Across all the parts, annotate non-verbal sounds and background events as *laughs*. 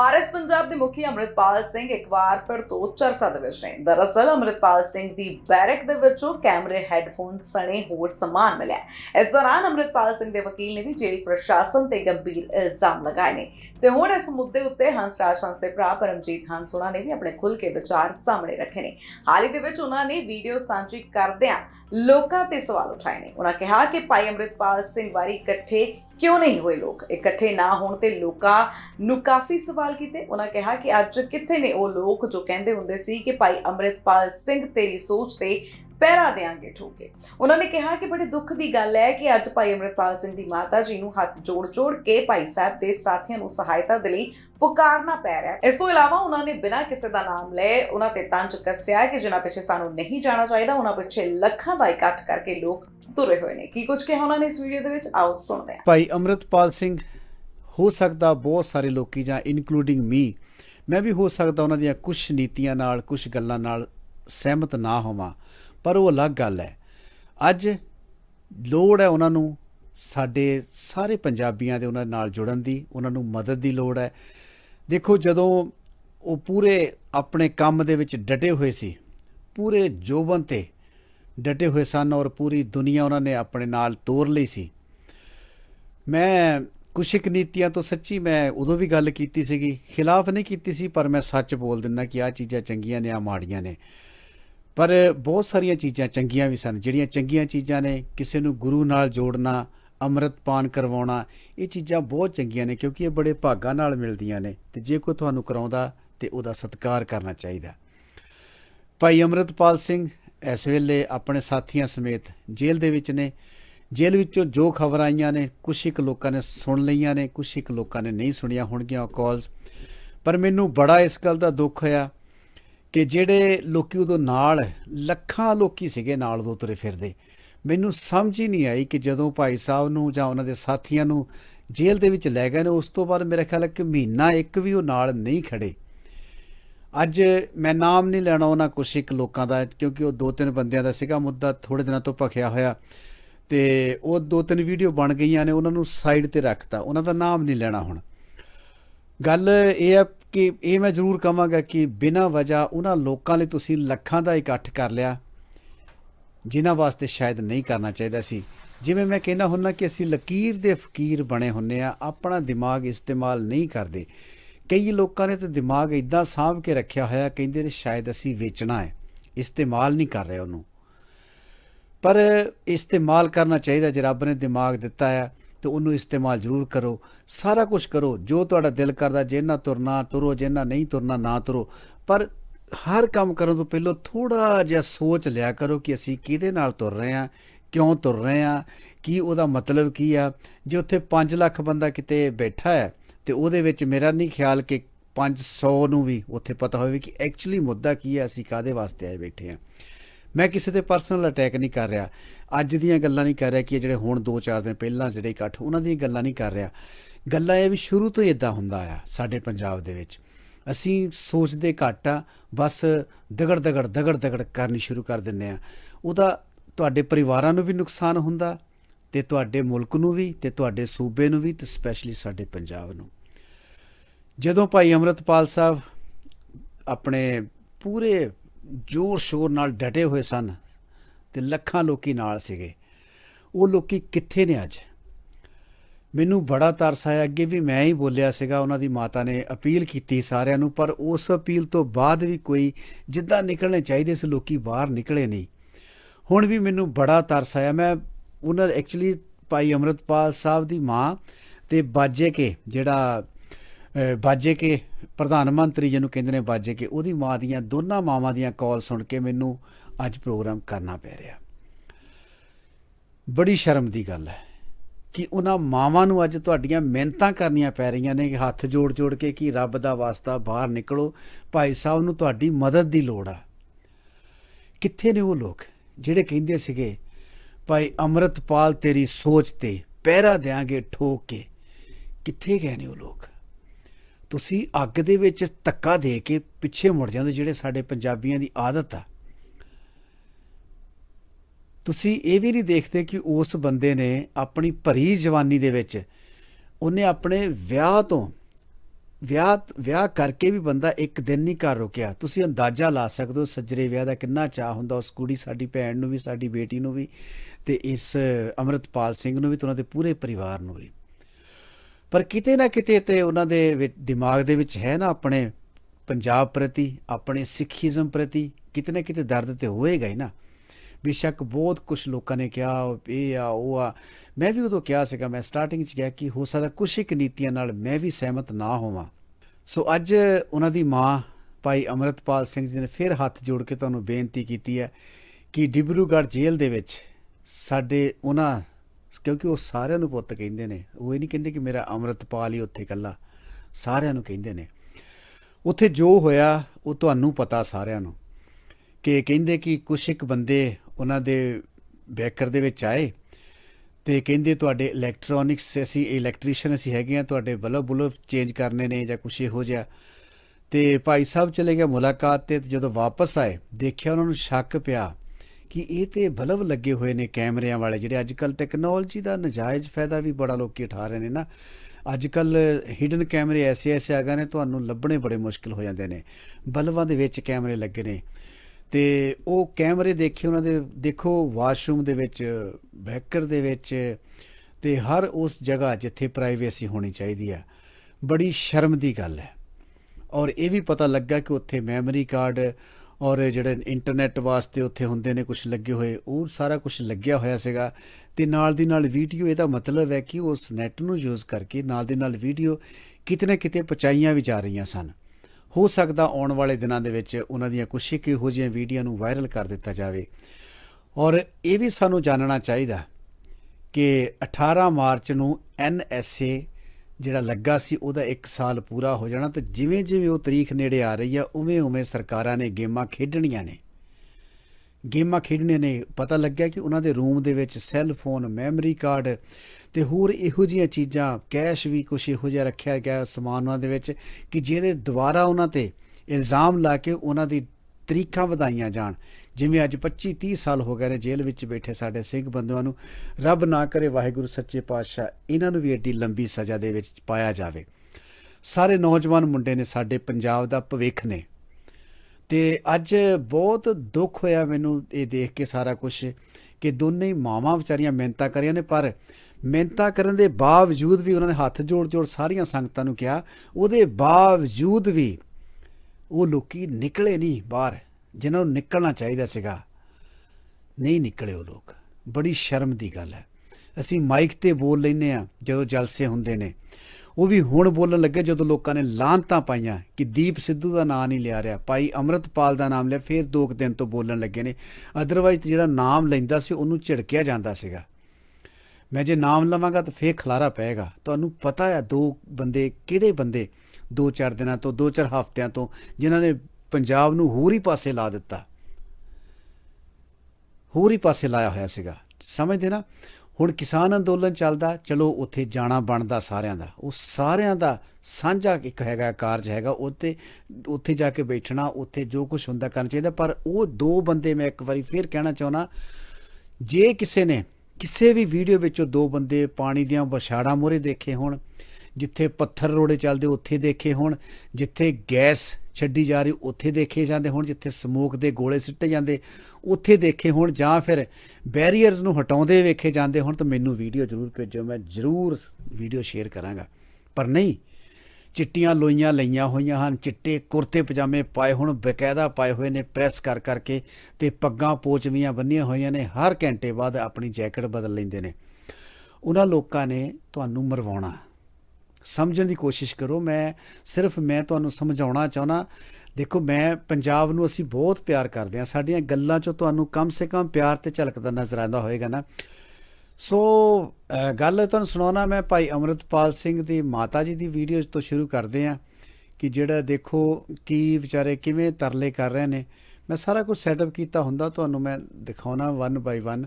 ਵਾਰਿਸ ਪੰਜਾਬ ਦੇ ਮੁਖੀ ਅੰਮ੍ਰਿਤਪਾਲ ਸਿੰਘ ਇੱਕ ਵਾਰ ਫਿਰ ਤੋਂ ਚਰਚਾ ਦੇ ਵਿੱਚ ਨੇ। ਦਰਅਸਲ ਅੰਮ੍ਰਿਤਪਾਲ ਸਿੰਘ ਦੀ ਬੈਰਕ ਦੇ ਵਿੱਚੋਂ ਕੈਮਰੇ, ਹੈੱਡਫੋਨ ਸਣੇ ਹੋਰ ਸਮਾਨ ਮਿਲਿਆ ਇਸ ਦੌਰਾਨ ਅੰਮ੍ਰਿਤਪਾਲ ਸਿੰਘ ਦੇ ਵਕੀਲ ਨੇ ਵੀ ਜੇਲ੍ਹ ਪ੍ਰਸ਼ਾਸਨ ਤੇ ਗੰਭੀਰ ਇਲਜ਼ਾਮ ਲਗਾਏ ਨੇ। ਤੇ ਹੁਣ ਇਸ ਮੁੱਦੇ ਉੱਤੇ ਹੰਸ ਰਾਜ ਹੰਸ ਦੇ ਭਰਾ ਪਰਮਜੀਤ ਹੰਸ ਉਹਨਾਂ ਨੇ ਵੀ ਆਪਣੇ ਖੁੱਲ ਕੇ ਵਿਚਾਰ ਸਾਹਮਣੇ ਰੱਖੇ ਨੇ। ਹਾਲ ਹੀ ਦੇ ਵਿੱਚ ਉਹਨਾਂ ਨੇ ਵੀਡੀਓ ਸਾਂਝੀ ਕਰਦਿਆਂ ਲੋਕਾਂ ਤੇ ਸਵਾਲ ਉਠਾਏ ਨੇ। ਉਹਨਾਂ ਕਿਹਾ ਕਿ ਭਾਈ ਅੰਮ੍ਰਿਤਪਾਲ ਸਿੰਘ ਵਾਰੀ ਇਕੱਠੇ ਕਿਉਂ ਨਹੀਂ ਹੋਏ ਲੋਕ? ਇਕੱਠੇ ਨਾ ਹੋਣ ਤੇ ਲੋਕਾਂ ਨੂੰ ਕਾਫੀ ਸਵਾਲ ਕੀਤੇ। ਉਹਨਾਂ ਕਿਹਾ ਕਿ ਅੱਜ ਕਿੱਥੇ ਨੇ ਉਹ ਲੋਕ ਜੋ ਕਹਿੰਦੇ ਹੁੰਦੇ ਸੀ ਕਿ ਭਾਈ ਅੰਮ੍ਰਿਤਪਾਲ ਸਿੰਘ ਤੇਰੀ ਸੋਚ ਤੇ ਪਹਿਰਾ ਦੇਾਂਗੇ ਠੋਕੇ। ਉਹਨਾਂ ਨੇ ਕਿਹਾ ਕਿ ਬੜੇ ਦੁੱਖ ਦੀ ਗੱਲ ਹੈ ਕਿ ਅੱਜ ਭਾਈ ਅੰਮ੍ਰਿਤਪਾਲ ਸਿੰਘ ਦੀ ਮਾਤਾ ਜੀ ਨੂੰ ਹੱਥ ਜੋੜ-ਜੋੜ ਕੇ ਭਾਈ ਸਾਹਿਬ ਦੇ ਸਾਥੀਆਂ ਨੂੰ ਸਹਾਇਤਾ ਦੇ ਲਈ ਪੁਕਾਰਨਾ ਪੈ ਰਿਹਾ ਇਸ ਤੋਂ ਇਲਾਵਾ ਉਹਨਾਂ ਨੇ ਬਿਨਾਂ ਕਿਸੇ ਦਾ ਨਾਮ ਲਏ ਉਹਨਾਂ ਤੇ ਤੰਜ ਕੱਸਿਆ ਕਿ ਜਿਨ੍ਹਾਂ ਪਿੱਛੇ ਸਾਨੂੰ ਨਹੀਂ ਜਾਣਾ ਚਾਹੀਦਾ, ਉਹਨਾਂ ਪਿੱਛੇ ਲੱਖਾਂ ਦਾ ਇਕੱਠ ਕਰਕੇ ਲੋਕ ਤੁਰੇ ਹੋਏ ਨੇ। ਕੀ ਕੁਝ ਕਿਹਾ ਉਹਨਾਂ ਨੇ ਇਸ ਵੀਡੀਓ ਦੇ ਵਿੱਚ? ਆਓ ਸੁਣਦੇ ਹਾਂ। ਭਾਈ ਅਮਰਤਪਾਲ ਸਿੰਘ, ਹੋ ਸਕਦਾ ਬਹੁਤ ਸਾਰੇ ਲੋਕੀ ਜਾਂ ਇਨਕਲੂਡਿੰਗ ਮੀ ਮੈਂ ਵੀ ਹੋ ਸਕਦਾ ਉਹਨਾਂ ਦੀਆਂ ਕੁਝ ਨੀਤੀਆਂ ਨਾਲ ਕੁਝ ਗੱਲਾਂ ਨਾਲ ਸਹਿਮਤ ਨਾ ਹੋਵਾਂ। ਪਰ ਉਹ ਅਲੱਗ ਗੱਲ ਹੈ। ਅੱਜ ਲੋੜ ਹੈ ਉਹਨਾਂ ਨੂੰ ਸਾਡੇ ਸਾਰੇ ਪੰਜਾਬੀਆਂ ਦੇ ਉਹਨਾਂ ਨਾਲ ਜੁੜਨ ਦੀ, ਉਹਨਾਂ ਨੂੰ ਮਦਦ ਦੀ ਲੋੜ ਹੈ। ਦੇਖੋ, ਜਦੋਂ ਉਹ ਪੂਰੇ ਆਪਣੇ ਕੰਮ ਦੇ ਵਿੱਚ ਡਟੇ ਹੋਏ ਸੀ, ਪੂਰੇ ਜੋਬਨ ਤੇ ਡਟੇ ਹੋਏ ਸਨ ਔਰ ਪੂਰੀ ਦੁਨੀਆ ਉਹਨਾਂ ਨੇ ਆਪਣੇ ਨਾਲ ਤੋਰ ਲਈ ਸੀ। ਮੈਂ ਕੁਛ ਨੀਤੀਆਂ ਤੋਂ ਸੱਚੀ ਮੈਂ ਉਦੋਂ ਵੀ ਗੱਲ ਕੀਤੀ ਸੀਗੀ, ਖਿਲਾਫ ਨਹੀਂ ਕੀਤੀ ਸੀ, ਪਰ ਮੈਂ ਸੱਚ ਬੋਲ ਦਿੰਦਾ ਕਿ ਆਹ ਚੀਜ਼ਾਂ ਚੰਗੀਆਂ ਨੇ ਆ ਮਾੜੀਆਂ ਨੇ। ਪਰ ਬਹੁਤ ਸਾਰੀਆਂ ਚੀਜ਼ਾਂ ਚੰਗੀਆਂ ਵੀ ਸਨ, ਜਿਹੜੀਆਂ ਚੰਗੀਆਂ ਚੀਜ਼ਾਂ ਨੇ, ਕਿਸੇ ਨੂੰ ਗੁਰੂ ਨਾਲ ਜੋੜਨਾ ਅੰਮ੍ਰਿਤਪਾਨ ਕਰਵਾਉਣਾ, ਇਹ ਚੀਜ਼ਾਂ ਬਹੁਤ ਚੰਗੀਆਂ ਨੇ, ਕਿਉਂਕਿ ਇਹ ਬੜੇ ਭਾਗਾਂ ਨਾਲ ਮਿਲਦੀਆਂ ਨੇ ਤੇ ਜੇ ਕੋਈ ਤੁਹਾਨੂੰ ਕਰਾਉਂਦਾ ਤੇ ਉਹਦਾ ਸਤਿਕਾਰ ਕਰਨਾ ਚਾਹੀਦਾ। ਭਾਈ ਅੰਮ੍ਰਿਤਪਾਲ ਸਿੰਘ ਇਸ ਵੇਲੇ ਆਪਣੇ ਸਾਥੀਆਂ ਸਮੇਤ ਜੇਲ੍ਹ ਦੇ ਵਿੱਚ ਨੇ। ਜੇਲ੍ਹ ਵਿੱਚੋਂ ਜੋ ਖਬਰਾਂ ਆਈਆਂ ਨੇ, ਕੁਛ ਇੱਕ ਲੋਕਾਂ ਨੇ ਸੁਣ ਲਈਆਂ ਨੇ, ਕੁਛ ਇੱਕ ਲੋਕਾਂ ਨੇ ਨਹੀਂ ਸੁਣੀਆਂ ਹੋਣਗੀਆਂ ਕਾਲਸ ਪਰ ਮੈਨੂੰ ਬੜਾ ਇਸ ਗੱਲ ਦਾ ਦੁੱਖ ਹੋਇਆ ਕਿ ਜਿਹੜੇ ਲੋਕੀ ਉਦੋਂ ਨਾਲ ਲੱਖਾਂ ਲੋਕੀ ਸੀਗੇ ਨਾਲ ਉਦੋਂ ਤੁਰੇ ਫਿਰਦੇ। ਮੈਨੂੰ ਸਮਝ ਹੀ ਨਹੀਂ ਆਈ ਕਿ ਜਦੋਂ ਭਾਈ ਸਾਹਿਬ ਨੂੰ ਜਾਂ ਉਹਨਾਂ ਦੇ ਸਾਥੀਆਂ ਨੂੰ ਜੇਲ੍ਹ ਦੇ ਵਿੱਚ ਲੈ ਗਏ ਨੇ, ਉਸ ਤੋਂ ਬਾਅਦ ਮੇਰੇ ਖਿਆਲ ਹੈ ਕਿ ਮਹੀਨਾ ਇੱਕ ਵੀ ਉਹ ਨਾਲ ਨਹੀਂ ਖੜੇ। ਅੱਜ ਮੈਂ ਨਾਮ ਨਹੀਂ ਲੈਣਾ ਉਹਨਾਂ ਕੁਛ ਇੱਕ ਲੋਕਾਂ ਦਾ, ਕਿਉਂਕਿ ਉਹ ਦੋ ਤਿੰਨ ਬੰਦਿਆਂ ਦਾ ਸੀਗਾ, ਮੁੱਦਾ ਥੋੜੇ ਦਿਨਾਂ ਤੋਂ ਭਖਿਆ ਹੋਇਆ। ਤੇ ਉਹ ਦੋ ਤਿੰਨ ਵੀਡੀਓ ਬਣ ਗਈਆਂ ਨੇ, ਉਹਨਾਂ ਨੂੰ ਸਾਈਡ ਤੇ ਰੱਖਤਾ। ਉਹਨਾਂ ਦਾ ਨਾਮ ਨਹੀਂ ਲੈਣਾ ਹੁਣ। ਗੱਲ ਇਹ ਹੈ ਕਿ ਇਹ ਮੈਂ ਜ਼ਰੂਰ ਕਹਾਂਗਾ ਕਿ ਬਿਨਾਂ ਵਜ੍ਹਾ ਉਹਨਾਂ ਲੋਕਾਂ ਲਈ ਤੁਸੀਂ ਲੱਖਾਂ ਦਾ ਇਕੱਠ ਕਰ ਲਿਆ, ਜਿਨ੍ਹਾਂ ਵਾਸਤੇ ਸ਼ਾਇਦ ਨਹੀਂ ਕਰਨਾ ਚਾਹੀਦਾ ਸੀ। ਜਿਵੇਂ ਮੈਂ ਕਹਿੰਦਾ ਹੁੰਨਾ ਕਿ ਅਸੀਂ ਲਕੀਰ ਦੇ ਫਕੀਰ ਬਣੇ ਹੁੰਨੇ ਆ, ਆਪਣਾ ਦਿਮਾਗ ਇਸਤੇਮਾਲ ਨਹੀਂ ਕਰਦੇ। ਕਈ ਲੋਕਾਂ ਨੇ ਤਾਂ ਦਿਮਾਗ ਇਦਾਂ ਸਾਂਭ ਕੇ ਰੱਖਿਆ ਹੋਇਆ, ਕਹਿੰਦੇ ਨੇ ਸ਼ਾਇਦ ਅਸੀਂ ਵੇਚਣਾ ਹੈ, ਇਸਤੇਮਾਲ ਨਹੀਂ ਕਰ ਰਹੇ ਉਹਨੂੰ। ਪਰ ਇਸਤੇਮਾਲ ਕਰਨਾ ਚਾਹੀਦਾ ਜੇ ਰੱਬ ਨੇ ਦਿਮਾਗ ਦਿੱਤਾ ਹੈ, ਤੇ ਉਹਨੂੰ ਇਸਤੇਮਾਲ ਜ਼ਰੂਰ ਕਰੋ। ਸਾਰਾ ਕੁਝ ਕਰੋ, ਜੋ ਤੁਹਾਡਾ ਦਿਲ ਕਰਦਾ, ਜੇ ਤੁਰਨਾ, ਤੁਰੋ, ਜੇ ਨਹੀਂ ਤੁਰਨਾ, ਨਾ ਤੁਰੋ। ਪਰ ਹਰ ਕੰਮ ਕਰਨ ਤੋਂ ਪਹਿਲਾਂ ਥੋੜਾ ਜਿਹਾ ਸੋਚ ਲਿਆ ਕਰੋ ਕਿ ਅਸੀਂ ਕਿਹਦੇ ਨਾਲ ਤੁਰ ਰਹੇ ਹਾਂ, ਕਿਉਂ ਤੁਰ ਰਹੇ ਹਾਂ, ਕੀ ਉਹਦਾ ਮਤਲਬ ਕੀ ਆ। ਜੇ ਉੱਥੇ 5 ਲੱਖ ਬੰਦਾ ਕਿਤੇ ਬੈਠਾ ਹੈ ਤੇ ਉਹਦੇ ਵਿੱਚ ਮੇਰਾ ਨਹੀਂ ਖਿਆਲ ਕਿ 500 ਨੂੰ ਵੀ ਉੱਥੇ ਪਤਾ ਹੋਵੇ ਕਿ ਐਕਚੁਅਲੀ ਮੁੱਦਾ ਕੀ ਹੈ, ਅਸੀਂ ਕਾਦੇ ਵਾਸਤੇ ਆਏ ਬੈਠੇ ਹਾਂ। ਮੈਂ ਕਿਸੇ ਤੇ ਪਰਸਨਲ ਅਟੈਕ ਨਹੀਂ ਕਰ ਰਿਹਾ। ਅੱਜ ਦੀਆਂ ਗੱਲਾਂ ਨਹੀਂ ਕਰ ਰਿਹਾ ਕਿ ਜਿਹੜੇ ਹੁਣ 2-4 ਦਿਨ ਪਹਿਲਾਂ ਜਿਹੜੇ ਇਕੱਠ, ਉਹਨਾਂ ਦੀਆਂ ਗੱਲਾਂ ਨਹੀਂ ਕਰ ਰਿਹਾ। ਗੱਲਾਂ ਇਹ ਵੀ ਸ਼ੁਰੂ ਤੋਂ ਹੀ ਇਦਾਂ ਹੁੰਦਾ ਆ ਸਾਡੇ ਪੰਜਾਬ ਦੇ ਵਿੱਚ। ਅਸੀਂ ਸੋਚਦੇ ਘੱਟ ਆ, ਬਸ ਦਗੜ ਦਗੜ ਦਗੜ ਦਗੜ ਕਰਨੀ ਸ਼ੁਰੂ ਕਰ ਦਿੰਦੇ ਆ। ਉਹਦਾ ਤੁਹਾਡੇ ਪਰਿਵਾਰਾਂ ਨੂੰ ਵੀ ਨੁਕਸਾਨ ਹੁੰਦਾ ਤੇ ਤੁਹਾਡੇ ਮੁਲਕ ਨੂੰ ਵੀ ਤੇ ਤੁਹਾਡੇ ਸੂਬੇ ਨੂੰ ਵੀ ਤੇ ਸਪੈਸ਼ਲੀ ਸਾਡੇ ਪੰਜਾਬ ਨੂੰ। ਜਦੋਂ ਭਾਈ ਅਮਰਤਪਾਲ ਸਾਹਿਬ ਆਪਣੇ ਪੂਰੇ ਜ਼ੋਰ ਸ਼ੋਰ ਨਾਲ ਡਟੇ ਹੋਏ ਸਨ ਤੇ ਲੱਖਾਂ ਲੋਕੀ ਨਾਲ ਸੀਗੇ, ਉਹ ਲੋਕੀ ਕਿੱਥੇ ਨੇ ਅੱਜ? ਮੈਨੂੰ ਬੜਾ ਤਰਸ ਆਇਆ, ਅੱਗੇ ਵੀ ਮੈਂ ਹੀ ਬੋਲਿਆ ਸੀਗਾ, ਉਹਨਾਂ ਦੀ ਮਾਤਾ ਨੇ ਅਪੀਲ ਕੀਤੀ ਸਾਰਿਆਂ ਨੂੰ, ਪਰ ਉਸ ਅਪੀਲ ਤੋਂ ਬਾਅਦ ਵੀ ਕੋਈ ਜਿੱਦਾਂ ਨਿਕਲਣੇ ਚਾਹੀਦੇ ਸੀ, ਲੋਕੀ ਬਾਹਰ ਨਿਕਲੇ ਨਹੀਂ। ਹੁਣ ਵੀ ਮੈਨੂੰ ਬੜਾ ਤਰਸ ਆਇਆ, ਮੈਂ ਉਹਨਾਂ ਐਕਚੁਅਲੀ ਭਾਈ ਅਮਰਤਪਾਲ ਸਾਹਿਬ ਦੀ ਮਾਂ ਤੇ ਬਾਜੇ ਕੇ, ਜਿਹੜਾ ਬਾਜੇ ਕੇ, ਪ੍ਰਧਾਨ ਮੰਤਰੀ ਜਿਹਨੂੰ ਕਹਿੰਦੇ ਨੇ ਬਾਜੇ ਕੇ, ਉਹਦੀ ਮਾਂ ਦੀਆਂ, ਦੋਨਾਂ ਮਾਵਾਂ ਦੀਆਂ ਕਾਲ ਸੁਣ ਕੇ ਮੈਨੂੰ ਅੱਜ ਪ੍ਰੋਗਰਾਮ ਕਰਨਾ ਪੈ ਰਿਹਾ। ਬੜੀ ਸ਼ਰਮ ਦੀ ਗੱਲ ਹੈ ਕਿ ਉਹਨਾਂ ਮਾਵਾਂ ਨੂੰ ਅੱਜ ਤੁਹਾਡੀਆਂ ਮਿਹਨਤਾਂ ਕਰਨੀਆਂ ਪੈ ਰਹੀਆਂ ਨੇ ਕਿ ਹੱਥ ਜੋੜ ਜੋੜ ਕੇ ਕਿ ਰੱਬ ਦਾ ਵਾਸਤਾ ਬਾਹਰ ਨਿਕਲੋ, ਭਾਈ ਸਾਹਿਬ ਨੂੰ ਤੁਹਾਡੀ ਮਦਦ ਦੀ ਲੋੜ ਆ। ਕਿੱਥੇ ਨੇ ਉਹ ਲੋਕ ਜਿਹੜੇ ਕਹਿੰਦੇ ਸੀਗੇ, ਭਾਈ ਅੰਮ੍ਰਿਤਪਾਲ ਤੇਰੀ ਸੋਚ ਤੇ ਪਹਿਰਾ ਦੇਾਂਗੇ ਠੋਕ ਕੇ। ਕਿੱਥੇ ਗਏ ਨੇ ਉਹ ਲੋਕ? ਤੁਸੀਂ ਅੱਗ ਦੇ ਵਿੱਚ ਧੱਕਾ ਦੇ ਕੇ ਪਿੱਛੇ ਮੁੜ ਜਾਂਦੇ ਜਿਹੜੇ ਸਾਡੇ ਪੰਜਾਬੀਆਂ ਦੀ ਆਦਤ ਆ। ਤੁਸੀਂ ਇਹ ਵੀ ਨਹੀਂ ਦੇਖਦੇ ਕਿ ਉਸ ਬੰਦੇ ਨੇ ਆਪਣੀ ਭਰੀ ਜਵਾਨੀ ਦੇ ਵਿੱਚ ਉਹਨੇ ਆਪਣੇ ਵਿਆਹ ਤੋਂ, ਵਿਆਹ ਵਿਆਹ ਕਰਕੇ ਵੀ ਬੰਦਾ ਇੱਕ ਦਿਨ ਨਹੀਂ ਘਰ ਰੁਕਿਆ। ਤੁਸੀਂ ਅੰਦਾਜ਼ਾ ਲਾ ਸਕਦੇ ਹੋ ਸੱਜਰੇ ਵਿਆਹ ਦਾ ਕਿੰਨਾ ਚਾਹ ਹੁੰਦਾ, ਉਸ ਕੁੜੀ ਸਾਡੀ ਭੈਣ ਨੂੰ ਵੀ, ਸਾਡੀ ਬੇਟੀ ਨੂੰ ਵੀ ਤੇ ਇਸ ਅਮਰਤਪਾਲ ਸਿੰਘ ਨੂੰ ਵੀ ਤੇ ਉਹਨਾਂ ਦੇ ਪੂਰੇ ਪਰਿਵਾਰ ਨੂੰ ਵੀ। ਪਰ ਕਿਤੇ ਨਾ ਕਿਤੇ ਤੇ ਉਹਨਾਂ ਦੇ ਵਿੱਚ, ਦਿਮਾਗ ਦੇ ਵਿੱਚ ਹੈ ਨਾ ਆਪਣੇ ਪੰਜਾਬ ਪ੍ਰਤੀ, ਆਪਣੇ ਸਿੱਖੀਜ਼ਮ ਪ੍ਰਤੀ, ਕਿਤੇ ਨਾ ਕਿਤੇ ਦਰਦ ਤੇ ਹੋਏਗਾ ਹੀ ਨਾ। ਬੇਸ਼ੱਕ ਬਹੁਤ ਕੁਝ ਲੋਕਾਂ ਨੇ ਕਿਹਾ, ਇਹ ਆ, ਉਹ ਆ। ਮੈਂ ਵੀ ਉਦੋਂ ਕਿਹਾ ਸੀਗਾ, ਮੈਂ ਸਟਾਰਟਿੰਗ 'ਚ ਕਿਹਾ ਕਿ ਹੋ ਸਕਦਾ ਕੁਛ ਇੱਕ ਨੀਤੀਆਂ ਨਾਲ ਮੈਂ ਵੀ ਸਹਿਮਤ ਨਾ ਹੋਵਾਂ। ਸੋ ਅੱਜ ਉਹਨਾਂ ਦੀ ਮਾਂ ਭਾਈ ਅਮਰਤਪਾਲ ਸਿੰਘ ਜੀ ਨੇ ਫਿਰ ਹੱਥ ਜੋੜ ਕੇ ਤੁਹਾਨੂੰ ਬੇਨਤੀ ਕੀਤੀ ਹੈ ਕਿ ਡਿਬਰੂਗੜ੍ਹ ਜੇਲ੍ਹ ਦੇ ਵਿੱਚ ਸਾਡੇ ਉਹਨਾਂ ਕਿਉਂਕਿ ਉਹ ਸਾਰਿਆਂ ਨੂੰ ਪੁੱਤ ਕਹਿੰਦੇ ਨੇ। ਉਹ ਇਹ ਨਹੀਂ ਕਹਿੰਦੇ ਕਿ ਮੇਰਾ ਅੰਮ੍ਰਿਤਪਾਲ ਹੀ ਉੱਥੇ ਇਕੱਲਾ। ਸਾਰਿਆਂ ਨੂੰ ਕਹਿੰਦੇ ਨੇ। ਉੱਥੇ ਜੋ ਹੋਇਆ, ਉਹ ਤੁਹਾਨੂੰ ਪਤਾ ਸਾਰਿਆਂ ਨੂੰ। ਕਿ ਕਹਿੰਦੇ ਕਿ ਕੁਛ ਇੱਕ ਬੰਦੇ ਉਹਨਾਂ ਦੇ ਬੈਕਰ ਦੇ ਵਿੱਚ ਆਏ ਤੇ ਕਹਿੰਦੇ ਤੁਹਾਡੇ ਇਲੈਕਟ੍ਰੋਨਿਕਸ ਅਸੀਂ ਇਲੈਕਟ੍ਰੀਸ਼ੀਅਨ ਅਸੀਂ ਹੈਗੇ ਆ ਤੁਹਾਡੇ ਬਲਬ ਬੁਲਬ ਚੇਂਜ ਕਰਨੇ ਨੇ ਜਾਂ ਕੁਛ ਇਹੋ ਜਿਹਾ। ਤੇ ਭਾਈ ਸਾਹਿਬ ਚਲੇ ਗਏ ਮੁਲਾਕਾਤ ਤੇ ਤੇ ਜਦੋਂ ਵਾਪਸ ਆਏ, ਦੇਖਿਆ ਉਹਨਾਂ ਨੂੰ ਸ਼ੱਕ ਪਿਆ ਕਿ ਇਹ ਤੇ ਬਲਬ ਲੱਗੇ ਹੋਏ ਨੇ ਕੈਮਰਿਆਂ ਵਾਲੇ ਜਿਹੜੇ ਅੱਜ ਕੱਲ ਟੈਕਨੋਲੋਜੀ ਦਾ ਨਜਾਇਜ਼ ਫਾਇਦਾ ਵੀ ਬੜਾ ਲੋਕੀ ਉਠਾ ਰਹੇ ਨੇ ਨਾ। ਅੱਜ ਕੱਲ ਹਿਡਨ ਕੈਮਰੇ ਐਸੇ ਐਸੇ ਆ ਗਏ ਨੇ, ਤੁਹਾਨੂੰ ਲੱਭਣੇ ਬੜੇ ਮੁਸ਼ਕਲ ਹੋ ਜਾਂਦੇ ਨੇ। ਬਲਬਾਂ ਦੇ ਵਿੱਚ ਕੈਮਰੇ ਲੱਗੇ ਨੇ। ਤੇ ਉਹ ਕੈਮਰੇ ਦੇਖੇ ਉਹਨਾਂ ਦੇ, ਦੇਖੋ ਵਾਸ਼ਰੂਮ ਦੇ ਵਿੱਚ, ਬੈਕਰ ਦੇ ਵਿੱਚ, ਤੇ ਹਰ ਉਸ ਜਗ੍ਹਾ ਜਿੱਥੇ ਪ੍ਰਾਈਵੇਸੀ ਹੋਣੀ ਚਾਹੀਦੀ ਹੈ ਬੜੀ ਸ਼ਰਮ ਦੀ ਗੱਲ ਹੈ। ਔਰ ਇਹ ਵੀ ਪਤਾ ਲੱਗਾ ਕਿ ਉੱਥੇ ਮੈਮਰੀ ਕਾਰਡ ਔਰ ਜਿਹੜੇ ਇੰਟਰਨੈਟ ਵਾਸਤੇ ਉੱਥੇ ਹੁੰਦੇ ਨੇ ਕੁਝ ਲੱਗੇ ਹੋਏ, ਉਹ ਸਾਰਾ ਕੁਝ ਲੱਗਿਆ ਹੋਇਆ ਸੀਗਾ। ਤੇ ਨਾਲ ਦੀ ਨਾਲ ਵੀਡੀਓ, ਇਹਦਾ ਮਤਲਬ ਹੈ ਕਿ ਉਸ ਨੈਟ ਨੂੰ ਯੂਜ਼ ਕਰਕੇ ਨਾਲ ਦੀ ਨਾਲ ਵੀਡੀਓ ਕਿਤੇ ਨਾ ਕਿਤੇ ਪਚਾਈਆਂ ਵੀ ਜਾ ਰਹੀਆਂ ਸਨ। ਹੋ ਸਕਦਾ ਆਉਣ ਵਾਲੇ ਦਿਨਾਂ ਦੇ ਵਿੱਚ ਉਹਨਾਂ ਦੀਆਂ ਕੁਝ ਇੱਕ ਇਹੋ ਜਿਹੀਆਂ ਵੀਡੀਓ ਨੂੰ ਵਾਇਰਲ ਕਰ ਦਿੱਤਾ ਜਾਵੇ। ਔਰ ਇਹ ਵੀ ਸਾਨੂੰ ਜਾਣਨਾ ਚਾਹੀਦਾ ਕਿ 18 ਮਾਰਚ ਨੂੰ ਐਨਐਸਏ ਜਿਹੜਾ ਲੱਗਾ ਸੀ ਉਹਦਾ 1 ਸਾਲ ਪੂਰਾ ਹੋ ਜਾਣਾ ਤੇ ਜਿਵੇਂ ਜਿਵੇਂ ਉਹ ਤਰੀਕ ਨੇੜੇ ਆ ਰਹੀ ਆ, ਉਵੇਂ ਉਵੇਂ ਸਰਕਾਰਾਂ ਨੇ ਗੇਮਾਂ ਖੇਡਣੀਆਂ ਨੇ। ਗੇਮਾਂ ਖੇਡਣੇ ਨੇ, ਪਤਾ ਲੱਗਿਆ ਕਿ ਉਹਨਾਂ ਦੇ ਰੂਮ ਦੇ ਵਿੱਚ ਸੈੱਲ ਫੋਨ, ਮੈਮਰੀ ਕਾਰਡ ਤੇ ਹੋਰ ਇਹੋ ਜਿਹੀਆਂ ਚੀਜ਼ਾਂ, ਕੈਸ਼ ਵੀ ਕੁਝ ਇਹੋ ਜਿਹਾ ਰੱਖਿਆ ਗਿਆ ਸਮਾਨ ਉਹਨਾਂ ਦੇ ਵਿੱਚ ਕਿ ਜਿਹਦੇ ਦੁਆਰਾ ਉਹਨਾਂ ਤੇ ਇਲਜ਼ਾਮ ਲਾ ਕੇ ਉਹਨਾਂ ਦੀ ਤਰੀਕਾਂ ਵਧਾਈਆਂ ਜਾਣ। ਜਿਵੇਂ ਅੱਜ 25 30 ਸਾਲ ਹੋ ਗਏ ਨੇ ਜੇਲ੍ਹ ਵਿੱਚ ਬੈਠੇ ਸਾਡੇ ਸਿੰਘ ਬੰਦੂਆਂ ਨੂੰ। ਰੱਬ ਨਾ ਕਰੇ ਵਾਹਿਗੁਰੂ, ਸੱਚੇ ਪਾਤਸ਼ਾਹ, ਇਹਨਾਂ ਨੂੰ ਵੀ ਏਡੀ ਲੰਬੀ ਸਜ਼ਾ ਦੇ ਵਿੱਚ ਪਾਇਆ ਜਾਵੇ। ਸਾਰੇ ਨੌਜਵਾਨ ਮੁੰਡੇ ਨੇ ਸਾਡੇ ਪੰਜਾਬ ਦਾ ਭਵਿੱਖ ਨੇ। ਤੇ ਅੱਜ ਬਹੁਤ ਦੁੱਖ ਹੋਇਆ ਮੈਨੂੰ ਇਹ ਦੇਖ ਕੇ ਸਾਰਾ ਕੁਝ ਕਿ ਦੋਨੇ ਹੀ ਮਾਵਾਂ ਵਿਚਾਰੀਆਂ ਮਿਹਨਤਾਂ ਕਰੀਆਂ ਨੇ, ਪਰ ਮਿਹਨਤਾਂ ਕਰਨ ਦੇ ਬਾਵਜੂਦ ਵੀ ਉਹਨਾਂ ਨੇ ਹੱਥ ਜੋੜ ਜੋੜ ਸਾਰੀਆਂ ਸੰਗਤਾਂ ਨੂੰ ਕਿਹਾ, ਉਹਦੇ ਬਾਵਜੂਦ ਵੀ ਉਹ ਲੋਕੀ ਨਿਕਲੇ ਨਹੀਂ ਬਾਹਰ, ਜਿਨ੍ਹਾਂ ਨੂੰ ਨਿਕਲਣਾ ਚਾਹੀਦਾ ਸੀਗਾ। ਨਹੀਂ ਨਿਕਲੇ ਉਹ ਲੋਕ। ਬੜੀ ਸ਼ਰਮ ਦੀ ਗੱਲ ਹੈ। ਅਸੀਂ ਮਾਈਕ ਤੇ ਬੋਲ ਲੈਨੇ ਆ ਜਦੋਂ ਜਲਸੇ ਹੁੰਦੇ ਨੇ। ਉਹ ਵੀ ਹੁਣ ਬੋਲਣ ਲੱਗੇ, ਜਦੋਂ ਲੋਕਾਂ ਨੇ ਲਾਂਤਾਂ ਪਾਈਆਂ ਕਿ ਦੀਪ ਸਿੱਧੂ ਦਾ ਨਾਂ ਨਹੀਂ ਲਿਆ ਰਿਹਾ। ਭਾਈ ਅਮਰਤਪਾਲ ਦਾ ਨਾਮ ਲਿਆ, ਫਿਰ ਦੋ ਕੁ ਦਿਨ ਤੋਂ ਬੋਲਣ ਲੱਗੇ ਨੇ। ਅਦਰਵਾਈਜ਼ ਜਿਹੜਾ ਨਾਮ ਲੈਂਦਾ ਸੀ, ਉਹਨੂੰ ਝਿੜਕਿਆ ਜਾਂਦਾ ਸੀਗਾ। ਮੈਂ ਜੇ ਨਾਮ ਲਵਾਂਗਾ ਤਾਂ ਫੇਰ ਖਲਾਰਾ ਪਏਗਾ। ਤੁਹਾਨੂੰ ਪਤਾ ਹੈ ਦੋ ਬੰਦੇ, ਕਿਹੜੇ ਬੰਦੇ ਦੋ ਚਾਰ ਦਿਨਾਂ ਤੋਂ, ਦੋ ਚਾਰ ਹਫ਼ਤਿਆਂ ਤੋਂ ਜਿਨ੍ਹਾਂ ਨੇ ਪੰਜਾਬ ਨੂੰ ਹੋਰ ਹੀ ਪਾਸੇ ਲਾ ਦਿੱਤਾ। ਹੋਰ ਹੀ ਪਾਸੇ ਲਾਇਆ ਹੋਇਆ ਸੀਗਾ। ਸਮਝਦੇ ਨਾ? ਹੁਣ ਕਿਸਾਨ ਅੰਦੋਲਨ ਚੱਲਦਾ, ਚਲੋ ਉੱਥੇ ਜਾਣਾ ਬਣਦਾ ਸਾਰਿਆਂ ਦਾ। ਉਹ ਸਾਰਿਆਂ ਦਾ ਸਾਂਝਾ ਇੱਕ ਹੈਗਾ ਕਾਰਜ ਹੈਗਾ, ਉੱਥੇ ਉੱਥੇ ਜਾ ਕੇ ਬੈਠਣਾ, ਉੱਥੇ ਜੋ ਕੁਝ ਹੁੰਦਾ ਕਰਨਾ ਚਾਹੀਦਾ। ਪਰ ਉਹ ਦੋ ਬੰਦੇ ਮੈਂ ਇੱਕ ਵਾਰੀ ਫੇਰ ਕਹਿਣਾ ਚਾਹੁੰਦਾ, ਜੇ ਕਿਸੇ ਨੇ ਕਿਸੇ ਵੀ ਵੀਡੀਓ ਵਿੱਚੋਂ ਦੋ ਬੰਦੇ ਪਾਣੀ ਦੀਆਂ ਬਛਾੜਾਂ ਮੋਰੇ ਦੇਖੇ ਹੋਣ ਜਿੱਥੇ ਪੱਥਰ ਰੋੜੇ ਚੱਲਦੇ ਉੱਥੇ ਦੇਖੇ ਹੋਣ, ਜਿੱਥੇ ਗੈਸ ਛੱਡੀ ਜਾ ਰਹੀ ਉੱਥੇ ਦੇਖੇ ਜਾਂਦੇ ਹੋਣ, ਜਿੱਥੇ ਸਮੋਕ ਦੇ ਗੋਲੇ ਸਿੱਟੇ ਜਾਂਦੇ ਉੱਥੇ ਦੇਖੇ ਹੋਣ, ਜਾਂ ਫਿਰ ਬੈਰੀਅਰਸ ਨੂੰ ਹਟਾਉਂਦੇ ਵੇਖੇ ਜਾਂਦੇ ਹੋਣ, ਤਾਂ ਮੈਨੂੰ ਵੀਡੀਓ ਜ਼ਰੂਰ ਭੇਜੋ ਮੈਂ ਜ਼ਰੂਰ ਵੀਡੀਓ ਸ਼ੇਅਰ ਕਰਾਂਗਾ। ਪਰ ਨਹੀਂ, ਚਿੱਟੀਆਂ ਲੋਈਆਂ ਲਈਆਂ ਹੋਈਆਂ ਹਨ, ਚਿੱਟੇ ਕੁਰਤੇ ਪਜਾਮੇ ਪਾਏ ਹੁਣ, ਬਕਾਇਦਾ ਪਾਏ ਹੋਏ ਨੇ, ਪ੍ਰੈਸ ਕਰ ਕਰਕੇ ਤੇ ਪੱਗਾਂ ਪੋਚਵੀਆਂ ਬੰਨੀਆਂ ਹੋਈਆਂ ਨੇ, ਹਰ ਘੰਟੇ ਬਾਅਦ ਆਪਣੀ ਜੈਕਟ ਬਦਲ ਲੈਂਦੇ ਨੇ। ਉਹਨਾਂ ਲੋਕਾਂ ਨੇ ਤੁਹਾਨੂੰ ਮਰਵਾਉਣਾ। ਸਮਝਣ ਦੀ ਕੋਸ਼ਿਸ਼ ਕਰੋ। ਮੈਂ ਸਿਰਫ ਮੈਂ ਤੁਹਾਨੂੰ ਸਮਝਾਉਣਾ ਚਾਹੁੰਦਾ। ਦੇਖੋ, ਮੈਂ ਪੰਜਾਬ ਨੂੰ ਅਸੀਂ ਬਹੁਤ ਪਿਆਰ ਕਰਦੇ ਹਾਂ। ਸਾਡੀਆਂ ਗੱਲਾਂ 'ਚੋਂ ਤੁਹਾਨੂੰ ਕਮ ਸੇ ਕਮ ਪਿਆਰ ਤੇ ਝਲਕਦਾ ਨਜ਼ਰ ਆਉਂਦਾ ਹੋਏਗਾ ਨਾ। ਸੋ ਗੱਲ ਤੁਹਾਨੂੰ ਸੁਣਾਉਣਾ, ਮੈਂ ਭਾਈ ਅਮਰਤਪਾਲ ਸਿੰਘ ਦੀ ਮਾਤਾ ਜੀ ਦੀ ਵੀਡੀਓ ਤੋਂ ਸ਼ੁਰੂ ਕਰਦੇ ਹਾਂ ਕਿ ਜਿਹੜਾ ਦੇਖੋ ਕੀ ਵਿਚਾਰੇ ਕਿਵੇਂ ਤਰਲੇ ਕਰ ਰਹੇ ਨੇ। ਮੈਂ ਸਾਰਾ ਕੁਝ ਸੈਟਅਪ ਕੀਤਾ ਹੁੰਦਾ, ਤੁਹਾਨੂੰ ਮੈਂ ਦਿਖਾਉਣਾ ਵਨ ਬਾਈ ਵਨ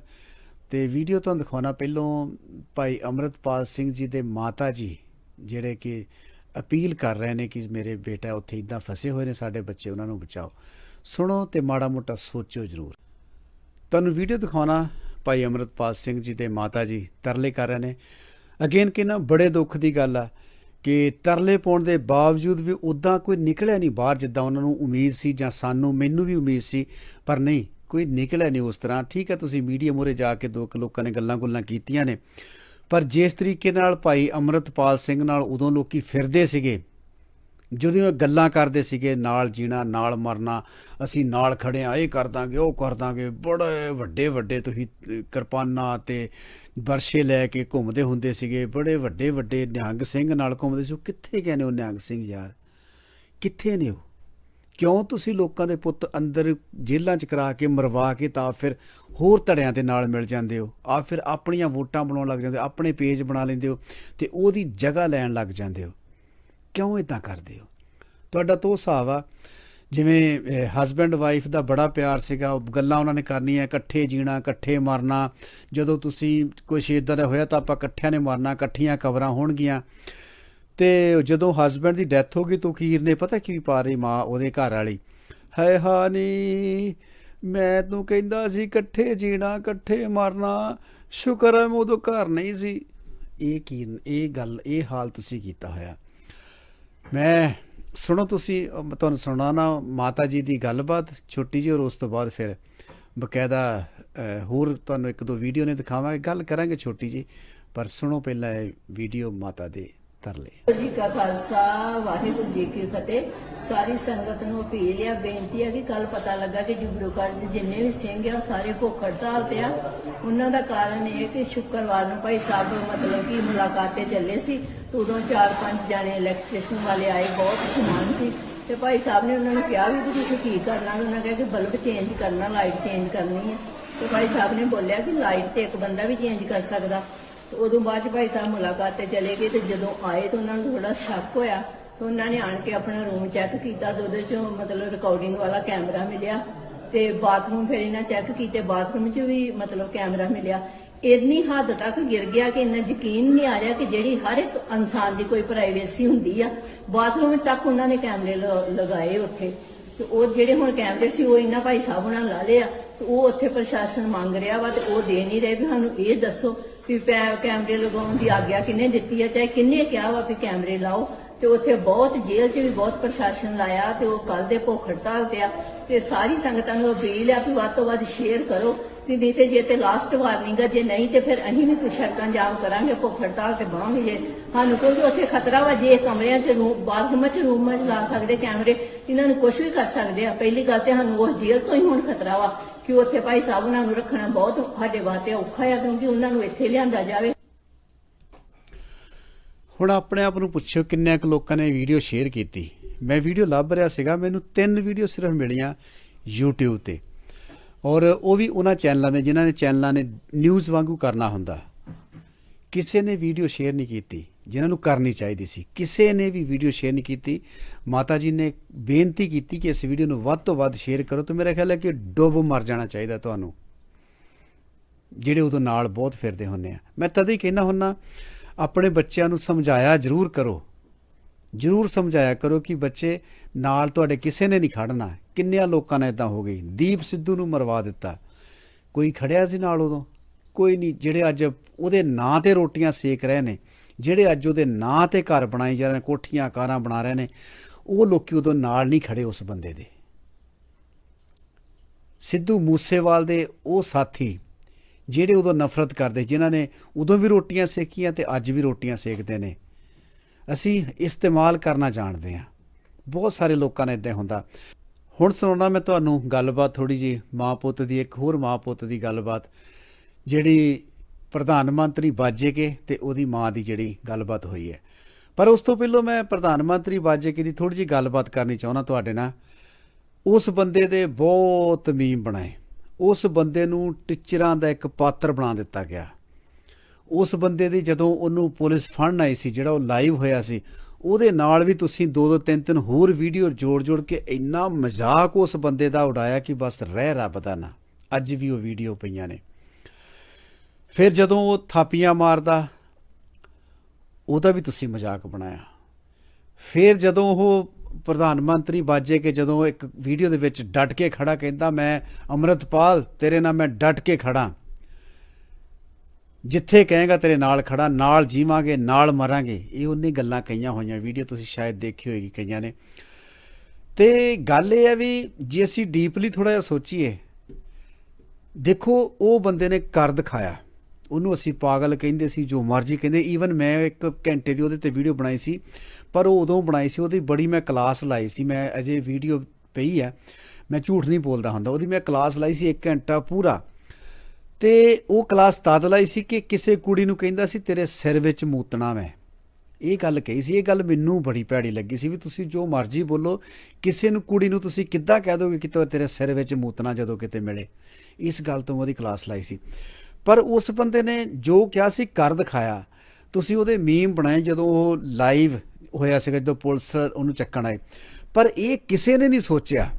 ਤੇ ਵੀਡੀਓ ਤੁਹਾਨੂੰ ਦਿਖਾਉਣਾ। ਪਹਿਲੋਂ ਭਾਈ ਅਮਰਤਪਾਲ ਸਿੰਘ ਜੀ ਦੇ ਮਾਤਾ ਜੀ ਜਿਹੜੇ ਕਿ ਅਪੀਲ ਕਰ ਰਹੇ ਨੇ ਕਿ ਮੇਰੇ ਬੇਟਾ ਉੱਥੇ ਇਦਾਂ ਫਸੇ ਹੋਏ ਨੇ, ਸਾਡੇ ਬੱਚੇ ਉਹਨਾਂ ਨੂੰ ਬਚਾਓ। ਸੁਣੋ ਤੇ ਮਾੜਾ ਮੋਟਾ ਸੋਚੋ ਜ਼ਰੂਰ। ਤੁਹਾਨੂੰ ਵੀਡੀਓ ਦਿਖਾਉਣਾ ਭਾਈ ਅਮਰਤਪਾਲ ਸਿੰਘ ਜੀ ਦੇ ਮਾਤਾ ਜੀ ਤਰਲੇ ਕਰ ਰਹੇ ਨੇ। ਅਗੇਨ ਕਿ ਨਾ ਬੜੇ ਦੁੱਖ ਦੀ ਗੱਲ ਆ ਕਿ ਤਰਲੇ ਪਾਉਣ ਦੇ ਬਾਵਜੂਦ ਵੀ ਉਦਾਂ ਕੋਈ ਨਿਕਲਿਆ ਨਹੀਂ ਬਾਹਰ, ਜਿੱਦਾਂ ਉਹਨਾਂ ਨੂੰ ਉਮੀਦ ਸੀ ਜਾਂ ਸਾਨੂੰ, ਮੈਨੂੰ ਵੀ ਉਮੀਦ ਸੀ, ਪਰ ਨਹੀਂ, ਕੋਈ ਨਿਕਲਿਆ ਨਹੀਂ ਉਸ ਤਰ੍ਹਾਂ। ਠੀਕ ਹੈ ਤੁਸੀਂ ਮੀਡੀਆ ਮੂਹਰੇ ਜਾ ਕੇ ਦੋ ਕੁ ਲੋਕਾਂ ਨੇ ਗੱਲਾਂ ਗੁੱਲਾਂ ਕੀਤੀਆਂ ਨੇ। ਪਰ ਜਿਸ ਤਰੀਕੇ ਨਾਲ ਭਾਈ ਅਮਰਤਪਾਲ ਸਿੰਘ ਨਾਲ ਉਦੋਂ ਲੋਕੀ ਫਿਰਦੇ ਸੀਗੇ, ਜਦੋਂ ਇਹ ਗੱਲਾਂ ਕਰਦੇ ਸੀਗੇ, ਨਾਲ ਜੀਣਾ, ਨਾਲ ਮਰਨਾ, ਅਸੀਂ ਨਾਲ ਖੜੇ ਆ, ਇਹ ਕਰ ਦਾਂਗੇ, ਉਹ ਕਰ ਦਾਂਗੇ, ਬੜੇ ਵੱਡੇ ਵੱਡੇ ਤੁਸੀਂ ਕਿਰਪਾਨਾਂ ਤੇ ਬਰਸ਼ੇ ਲੈ ਕੇ ਘੁੰਮਦੇ ਹੁੰਦੇ ਸੀਗੇ, ਬੜੇ ਵੱਡੇ ਵੱਡੇ ਨਿਹੰਗ ਸਿੰਘ ਨਾਲ ਘੁੰਮਦੇ ਸੀ, ਉਹ ਕਿੱਥੇ ਗਏ ਨੇ ਉਹ ਨਿਹੰਗ ਸਿੰਘ ਯਾਰ? ਕਿੱਥੇ ਨੇ ਉਹ? ਕਿਉਂ ਤੁਸੀਂ ਲੋਕਾਂ ਦੇ ਪੁੱਤ ਅੰਦਰ ਜੇਲ੍ਹਾਂ 'ਚ ਕਰਾ ਕੇ ਮਰਵਾ ਕੇ ਤਾਂ ਫਿਰ ਹੋਰ ਧੜਿਆਂ ਦੇ ਨਾਲ ਮਿਲ ਜਾਂਦੇ ਹੋ? ਆ ਫਿਰ ਆਪਣੀਆਂ ਵੋਟਾਂ ਬਣਾਉਣ ਲੱਗ ਜਾਂਦੇ ਹੋ, ਆਪਣੇ ਪੇਜ ਬਣਾ ਲੈਂਦੇ ਹੋ ਤੇ ਉਹਦੀ ਜਗ੍ਹਾ ਲੈਣ ਲੱਗ ਜਾਂਦੇ ਹੋ। ਕਿਉਂ ਇਦਾਂ ਕਰਦੇ ਹੋ? ਤੁਹਾਡਾ ਤਾਂ ਉਹ ਹਿਸਾਬ ਆ, ਜਿਵੇਂ ਹਸਬੈਂਡ ਵਾਈਫ ਦਾ ਬੜਾ ਪਿਆਰ ਸੀਗਾ, ਉਹ ਗੱਲਾਂ ਉਹਨਾਂ ਨੇ ਕਰਨੀਆਂ, ਇਕੱਠੇ ਜੀਣਾ, ਇਕੱਠੇ ਮਰਨਾ। ਜਦੋਂ ਤੁਸੀਂ ਕੁਛ ਇਦਾਂ ਦਾ ਹੋਇਆ ਤਾਂ ਆਪਾਂ ਇਕੱਠਿਆਂ ਨੇ ਮਰਨਾ, ਇਕੱਠੀਆਂ ਕਬਰਾਂ ਹੋਣਗੀਆਂ। ਤੇ ਜਦੋਂ ਹਸਬੈਂਡ ਦੀ ਡੈਥ ਹੋ ਗਈ ਤਾਂ ਕੀਰ ਨੇ ਪਤਾ ਕੀ ਪਾ ਰਹੀ ਮਾਂ ਉਹਦੇ ਘਰ ਵਾਲੀ? ਹਾਏ ਹਾਨੀ ਮੈਂ ਤੂੰ ਕਹਿੰਦਾ ਸੀ ਇਕੱਠੇ ਜੀਣਾ, ਇਕੱਠੇ ਮਰਨਾ, ਸ਼ੁਕਰ ਹੈ ਮੈਂ ਉਦੋਂ ਘਰ ਨਹੀਂ ਸੀ। ਇਹ ਕੀ, ਇਹ ਗੱਲ, ਇਹ ਹਾਲ ਤੁਸੀਂ ਕੀਤਾ ਹੋਇਆ। ਮੈਂ, ਸੁਣੋ ਤੁਸੀਂ, ਅਹ ਮੈਂ ਤੁਹਾਨੂੰ ਸੁਣਾਣਾ ਮਾਤਾ ਜੀ ਦੀ ਗੱਲਬਾਤ, ਛੋਟੀ ਜਿਹੀ ਔਰ ਉਸ ਤੋਂ ਬਾਅਦ ਫਿਰ ਬਕਾਇਦਾ ਹੋਰ ਤੁਹਾਨੂੰ ਇੱਕ ਦੋ ਵੀਡੀਓ ਨੇ ਦਿਖਾਵਾਂਗੇ, ਗੱਲ ਕਰਾਂਗੇ ਛੋਟੀ ਜੀ ਪਰ ਸੁਣੋ ਪਹਿਲਾਂ ਇਹ ਵੀਡੀਓ ਮਾਤਾ ਦੇ ਤਰਲੇ ਵਾਹਿਗੁਰੂ ਜੀ ਕਾ ਖਾਲਸਾ, ਵਾਹਿਗੁਰੂ ਜੀ ਕੀ ਫਤਿਹ। ਸਾਰੀ ਸੰਗਤ ਨੂੰ ਅਪੀਲ ਆ, ਬੇਨਤੀ ਆ ਕਿ ਕੱਲ ਪਤਾ ਲੱਗਾ ਕਿ ਜੁਗੜੂਗੜ੍ਹ ਦੇ ਜਿੰਨੇ ਵੀ ਸਿੰਘ ਆ ਸਾਰੇ ਭੁੱਖ ਹੜਤਾਲ ਤੇ ਆ। ਉਹਨਾਂ ਦਾ ਕਾਰਨ ਇਹ ਕਿ ਸ਼ੁੱਕਰਵਾਰ ਨੂੰ ਭਾਈ ਸਾਹਿਬ, ਮਤਲਬ ਕਿ ਮੁਲਾਕਾਤ ਤੇ ਚੱਲੇ ਸੀ। ਤੇ ਉਦੋਂ ਚਾਰ ਪੰਜ ਜਾਣੇ ਇਲੈਕਟ੍ਰੀਸ਼ਨ ਵਾਲੇ ਆਏ, ਬਹੁਤ ਸਮਾਨ ਸੀ। ਤੇ ਭਾਈ ਸਾਹਿਬ ਨੇ ਉਹਨਾਂ ਨੂੰ ਕਿਹਾ ਵੀ ਤੁਸੀਂ ਕੀ ਕਰਨਾ? ਉਹਨਾਂ ਕਿਹਾ ਕਿ ਬਲਬ ਚੇਂਜ ਕਰਨਾ ਲਾਈਟ ਚੇਂਜ ਕਰਨੀ ਹੈ ਤੇ ਭਾਈ ਸਾਹਿਬ ਨੇ ਬੋਲਿਆ ਕਿ ਲਾਈਟ ਤੇ ਇੱਕ ਬੰਦਾ ਵੀ ਚੇਂਜ ਕਰ ਸਕਦਾ। ਤੇ ਉਦੋਂ ਬਾਅਦ 'ਚ ਭਾਈ ਸਾਹਿਬ ਮੁਲਾਕਾਤ ਤੇ ਚਲੇ ਗਏ ਤੇ ਜਦੋਂ ਆਏ ਤਾਂ ਉਹਨਾਂ ਨੂੰ ਥੋੜਾ ਸ਼ੱਕ ਹੋਇਆ ਤੇ ਉਹਨਾਂ ਨੇ ਆਣ ਕੇ ਆਪਣਾ ਰੂਮ ਚੈੱਕ ਕੀਤਾ ਤੇ ਉਹਦੇ ਚੋਂ ਮਤਲਬ ਰਿਕਾਰਡਿੰਗ ਵਾਲਾ ਕੈਮਰਾ ਮਿਲਿਆ ਤੇ ਬਾਥਰੂਮ ਫਿਰ ਇਹਨਾਂ ਚੈੱਕ ਕੀਤੇ ਬਾਥਰੂਮ 'ਚ ਵੀ ਮਤਲਬ ਕੈਮਰਾ ਮਿਲਿਆ। ਇੰਨੀ ਹੱਦ ਤੱਕ ਗਿਰ ਗਿਆ ਕਿ ਇੰਨਾ ਯਕੀਨ ਨਹੀਂ ਆ ਰਿਹਾ ਕਿ ਜਿਹੜੀ ਹਰ ਇੱਕ ਇਨਸਾਨ ਦੀ ਕੋਈ ਪ੍ਰਾਈਵੇਸੀ ਹੁੰਦੀ ਆ ਬਾਥਰੂਮ ਤੱਕ ਉਹਨਾਂ ਨੇ ਕੈਮਰੇ ਲਗਾਏ ਉੱਥੇ। ਤੇ ਉਹ ਜਿਹੜੇ ਹੁਣ ਕੈਮਰੇ ਸੀ, ਉਹ ਇਹਨਾਂ ਭਾਈ ਸਾਹਿਬ ਨਾਲ ਲਾ ਲਿਆ ਤੇ ਉਹ ਉੱਥੇ ਪ੍ਰਸ਼ਾਸਨ ਮੰਗ ਰਿਹਾ ਵਾ ਤੇ ਉਹ ਦੇ ਨਹੀਂ ਰਹੇ ਵੀ ਸਾਨੂੰ ਇਹ ਦੱਸੋ ਵੀ ਪੈ- ਕੈਮਰੇ ਲਗਾਉਣ ਦੀ ਆਗਿਆ ਕਿਹਨੇ ਦਿੱਤੀ ਹੈ ਚਾਹੇ ਕਿਹਨੇ ਕਿਹਾ ਵਾ ਵੀ ਕੈਮਰੇ ਲਾਓ। ਤੇ ਉੱਥੇ ਬਹੁਤ ਜੇਲ੍ਹ 'ਚ ਵੀ ਬਹੁਤ ਪ੍ਰਸ਼ਾਸਨ ਲਾਇਆ ਤੇ ਉਹ ਕੱਲ ਦੇ ਭੁੱਖ ਹੜਤਾਲ ਤੇ ਆ। ਤੇ ਸਾਰੀ ਸੰਗਤਾਂ ਨੂੰ ਅਪੀਲ ਆ ਵੀ ਵੱਧ ਤੋਂ ਵੱਧ ਸ਼ੇਅਰ ਕਰੋ। ਵੀ ਨਹੀਂ ਤੇ ਜੇ ਤੇ ਲਾਸਟ ਵਾਰਨਿੰਗ ਆ, ਜੇ ਨਹੀਂ ਤੇ ਫਿਰ ਅਸੀਂ ਵੀ ਕੁਛ ਸੜਕਾਂ ਜਾਮ ਕਰਾਂਗੇ, ਭੁੱਖ ਹੜਤਾਲ ਤੇ ਬਾਹਾਂਗੇ ਜੇ। ਸਾਨੂੰ ਕਿਉਂਕਿ ਉੱਥੇ ਖਤਰਾ ਵਾ ਜੇ ਕਮਰਿਆਂ 'ਚ ਰੂਮ ਬਾਥਰੂਮਾਂ 'ਚ ਰੂਮਾਂ 'ਚ ਲਾ ਸਕਦੇ ਕੈਮਰੇ। ਇਹਨਾਂ ਨੂੰ ਕੁਝ ਵੀ ਕਰ ਸਕਦੇ ਆ। ਪਹਿਲੀ ਗੱਲ ਤੇ ਸਾਨੂੰ ਉਸ ਜੇਲ੍ਹ ਤੋਂ ਹੀ ਹੁਣ ਖਤਰਾ ਵਾ। ਕਿ ਉੱਥੇ ਭਾਈ ਸਾਹਿਬ ਉਹਨਾਂ ਨੂੰ ਰੱਖਣਾ ਬਹੁਤ ਸਾਡੇ ਵਾਸਤੇ ਔਖਾ ਆ, ਕਿਉਂਕਿ ਉਹਨਾਂ ਨੂੰ ਇੱਥੇ ਲਿਆਂਦਾ ਜਾਵੇ। ਹੁਣ ਆਪਣੇ ਆਪ ਨੂੰ ਪੁੱਛਿਓ ਕਿੰਨੇ ਕੁ ਲੋਕਾਂ ਨੇ ਵੀਡੀਓ ਸ਼ੇਅਰ ਕੀਤੀ। ਮੈਂ ਵੀਡੀਓ ਲੱਭ ਰਿਹਾ ਸੀਗਾ, ਮੈਨੂੰ ਤਿੰਨ ਵੀਡੀਓ ਸਿਰਫ ਮਿਲੀਆਂ YouTube ਤੇ। ਔਰ ਉਹ ਵੀ ਉਹਨਾਂ ਚੈਨਲਾਂ ਦੇ, ਜਿਨ੍ਹਾਂ ਨੇ ਚੈਨਲਾਂ ਨੇ ਨਿਊਜ਼ ਵਾਂਗੂ ਕਰਨਾ ਹੁੰਦਾ। ਕਿਸੇ ਨੇ ਵੀਡੀਓ ਸ਼ੇਅਰ ਨਹੀਂ ਕੀਤੀ। ਜਿਨ੍ਹਾਂ ਨੂੰ ਕਰਨੀ ਚਾਹੀਦੀ ਸੀ। ਕਿਸੇ ਨੇ ਵੀ ਵੀਡੀਓ ਸ਼ੇਅਰ ਨਹੀਂ ਕੀਤੀ। ਮਾਤਾ ਜੀ ਨੇ ਬੇਨਤੀ ਕੀਤੀ ਕਿ ਇਸ ਵੀਡੀਓ ਨੂੰ ਵੱਧ ਤੋਂ ਵੱਧ ਸ਼ੇਅਰ ਕਰੋ ਤੇ ਮੇਰਾ ਖਿਆਲ ਹੈ ਕਿ ਡੁੱਬ ਮਰ ਜਾਣਾ ਚਾਹੀਦਾ ਤੁਹਾਨੂੰ। ਜਿਹੜੇ ਉਦੋਂ ਨਾਲ ਬਹੁਤ ਫਿਰਦੇ ਹੁੰਨੇ ਆ। ਮੈਂ ਤਦੇ ਹੀ ਕਹਿਣਾ ਹੁੰਨਾ ਆਪਣੇ ਬੱਚਿਆਂ ਨੂੰ ਸਮਝਾਇਆ ਜ਼ਰੂਰ ਕਰੋ। ਜ਼ਰੂਰ ਸਮਝਾਇਆ ਕਰੋ ਕਿ ਬੱਚੇ ਨਾਲ ਤੁਹਾਡੇ ਕਿਸੇ ਨੇ ਨਹੀਂ ਖੜਨਾ। ਕਿੰਨਿਆਂ ਲੋਕਾਂ ਨੇ ਇਦਾਂ ਹੋ ਗਈ। ਦੀਪ ਸਿੱਧੂ ਨੂੰ ਮਰਵਾ ਦਿੱਤਾ। ਕੋਈ ਖੜਿਆ ਸੀ ਨਾਲ ਉਦੋਂ? ਕੋਈ ਨਹੀਂ। ਜਿਹੜੇ ਅੱਜ ਉਹਦੇ ਨਾਂ ਤੇ ਰੋਟੀਆਂ ਸੇਕ ਰਹੇ ਨੇ। ਜਿਹੜੇ ਅੱਜ ਉਹਦੇ ਨਾਂ ਤੇ ਘਰ ਬਣਾਏ ਜਾ ਰਹੇ ਨੇ, ਕੋਠੀਆਂ, ਕਾਰਾਂ ਬਣਾ ਰਹੇ ਨੇ, ਉਹ ਲੋਕੀ ਉਦੋਂ ਨਾਲ ਨਹੀਂ ਖੜੇ ਉਸ ਬੰਦੇ ਦੇ। ਸਿੱਧੂ ਮੂਸੇਵਾਲ ਦੇ ਉਹ ਸਾਥੀ ਜਿਹੜੇ ਉਦੋਂ ਨਫ਼ਰਤ ਕਰਦੇ, ਜਿਨ੍ਹਾਂ ਨੇ ਉਦੋਂ ਵੀ ਰੋਟੀਆਂ ਸੇਕੀਆਂ ਤੇ ਅੱਜ ਵੀ ਰੋਟੀਆਂ ਸੇਕਦੇ ਨੇ। ਅਸੀਂ ਇਸਤੇਮਾਲ ਕਰਨਾ ਜਾਣਦੇ ਹਾਂ। ਬਹੁਤ ਸਾਰੇ ਲੋਕਾਂ ਨੇ ਇਦਾਂ ਹੁੰਦਾ। ਹੁਣ ਸੁਣਾਉਣਾ ਮੈਂ ਤੁਹਾਨੂੰ ਗੱਲਬਾਤ ਥੋੜੀ ਜੀ ਮਾਂ ਪੁੱਤ ਦੀ, ਇੱਕ ਹੋਰ ਮਾਂ ਪੁੱਤ ਦੀ ਗੱਲਬਾਤ, ਜਿਹੜੀ ਪ੍ਰਧਾਨ ਮੰਤਰੀ ਬਾਜੇਕੇ ਤੇ ਉਹਦੀ ਮਾਂ ਦੀ ਜਿਹੜੀ ਗੱਲਬਾਤ ਹੋਈ ਹੈ। ਪਰ ਉਸ ਤੋਂ ਪਹਿਲਾਂ ਮੈਂ ਪ੍ਰਧਾਨ ਮੰਤਰੀ ਬਾਜੇਕੇ ਦੀ ਥੋੜੀ ਜੀ ਗੱਲਬਾਤ ਕਰਨੀ ਚਾਹੁੰਦਾ ਤੁਹਾਡੇ ਨਾਲ। ਉਸ ਬੰਦੇ ਦੇ ਬਹੁਤ ਮੀਮ ਬਣਾਏ। ਉਸ ਬੰਦੇ ਨੂੰ ਟੀਚਰਾਂ ਦਾ ਇੱਕ ਪਾਤਰ ਬਣਾ ਦਿੱਤਾ ਗਿਆ। ਉਸ ਬੰਦੇ ਦੀ ਜਦੋਂ ਉਹਨੂੰ ਪੁਲਿਸ ਫੜਨ ਆਈ ਸੀ, ਜਿਹੜਾ ਉਹ ਲਾਈਵ ਹੋਇਆ ਸੀ, ਉਹਦੇ ਨਾਲ ਵੀ ਤੁਸੀਂ ਦੋ ਦੋ ਤਿੰਨ ਤਿੰਨ ਹੋਰ ਵੀਡੀਓ ਜੋੜ ਜੋੜ ਕੇ ਇੰਨਾ ਮਜ਼ਾਕ ਉਸ ਬੰਦੇ ਦਾ ਉਡਾਇਆ ਕਿ ਬਸ ਰਹਿ ਰੱਬ ਦਾ ਨਾ। ਅੱਜ ਵੀ ਉਹ ਵੀਡੀਓ ਪਈਆਂ ਨੇ। ਫਿਰ ਜਦੋਂ ਉਹ ਥਾਪੀਆਂ ਮਾਰਦਾ, ਉਹਦਾ ਵੀ ਤੁਸੀਂ ਮਜ਼ਾਕ ਬਣਾਇਆ। ਫਿਰ ਜਦੋਂ ਉਹ ਪ੍ਰਧਾਨ ਮੰਤਰੀ ਬਾਜੇ ਕੇ ਜਦੋਂ ਇੱਕ ਵੀਡੀਓ ਦੇ ਵਿੱਚ ਡਟ ਕੇ ਖੜਾ ਕਹਿੰਦਾ, ਮੈਂ ਅਮਰਤਪਾਲ, ਤੇਰੇ ਨਾਲ ਮੈਂ ਡਟ ਕੇ ਖੜਾ। ਜਿੱਥੇ ਕਹੇਗਾ ਤੇਰੇ ਨਾਲ ਖੜਾ, ਨਾਲ ਜੀਵਾਂਗੇ, ਨਾਲ ਮਰਾਂਗੇ। ਇਹ ਉਹਨੇ ਗੱਲਾਂ ਕਹੀਆਂ ਹੋਈਆਂ। ਵੀਡੀਓ ਤੁਸੀਂ ਸ਼ਾਇਦ ਦੇਖੀ ਹੋਏਗੀ ਕਈਆਂ ਨੇ। ਤੇ ਗੱਲ ਇਹ ਹੈ ਵੀ ਜੇ ਅਸੀਂ ਡੀਪਲੀ ਥੋੜਾ ਜਿਹਾ ਸੋਚੀਏ, ਦੇਖੋ, ਉਹ ਬੰਦੇ ਨੇ ਕਰ ਦਿਖਾਇਆ। ਉਹਨੂੰ ਅਸੀਂ ਪਾਗਲ ਕਹਿੰਦੇ ਸੀ, ਜੋ ਮਰਜ਼ੀ ਕਹਿੰਦੇ। ਈਵਨ ਮੈਂ ਇੱਕ ਘੰਟੇ ਦੀ ਉਹਦੇ ਤੇ ਵੀਡੀਓ ਬਣਾਈ ਸੀ, ਪਰ ਉਹ ਉਦੋਂ ਬਣਾਈ ਸੀ, ਉਹਦੀ ਬੜੀ ਮੈਂ ਕਲਾਸ ਲਾਈ ਸੀ। ਮੈਂ ਅਜੇ ਵੀਡੀਓ ਪਈ ਹੈ, ਮੈਂ ਝੂਠ ਨਹੀਂ ਬੋਲਦਾ ਹੁੰਦਾ। ਉਹਦੀ ਮੈਂ ਕਲਾਸ ਲਾਈ ਸੀ 1 ਘੰਟਾ ਪੂਰਾ। ਤੇ ਉਹ ਕਲਾਸ ਤਦ ਲਾਈ ਸੀ ਕਿ ਕਿਸੇ ਕੁੜੀ ਨੂੰ ਕਹਿੰਦਾ ਸੀ, ਤੇਰੇ ਸਿਰ ਵਿੱਚ ਮੂਤਣਾ ਮੈਂ। ਇਹ ਗੱਲ ਕਹੀ ਸੀ। ਇਹ ਗੱਲ ਮੈਨੂੰ ਬੜੀ ਭੈੜੀ ਲੱਗੀ ਸੀ ਵੀ ਤੁਸੀਂ ਜੋ ਮਰਜ਼ੀ ਬੋਲੋ, ਕਿਸੇ ਨੂੰ, ਕੁੜੀ ਨੂੰ ਤੁਸੀਂ ਕਿੱਦਾਂ ਕਹਿ ਦੋਗੇ ਕਿ ਤੇਰੇ ਸਿਰ ਵਿੱਚ ਮੂਤਣਾ ਜਦੋਂ ਕਿਤੇ ਮਿਲੇ? ਇਸ ਗੱਲ ਤੋਂ ਉਹਦੀ ਕਲਾਸ ਲਾਈ ਸੀ। ਪਰ ਉਸ ਬੰਦੇ ਨੇ ਜੋ ਕਿਹਾ ਸੀ ਕਰ ਦਿਖਾਇਆ। ਤੁਸੀਂ ਉਹਦੇ ਮੀਮ ਬਣਾਏ ਜਦੋਂ ਉਹ ਲਾਈਵ ਹੋਇਆ ਸੀਗਾ, ਜਦੋਂ ਪੁਲਿਸ ਉਹਨੂੰ ਚੱਕਣ ਆਏ। ਪਰ ਇਹ ਕਿਸੇ ਨੇ ਨਹੀਂ ਸੋਚਿਆ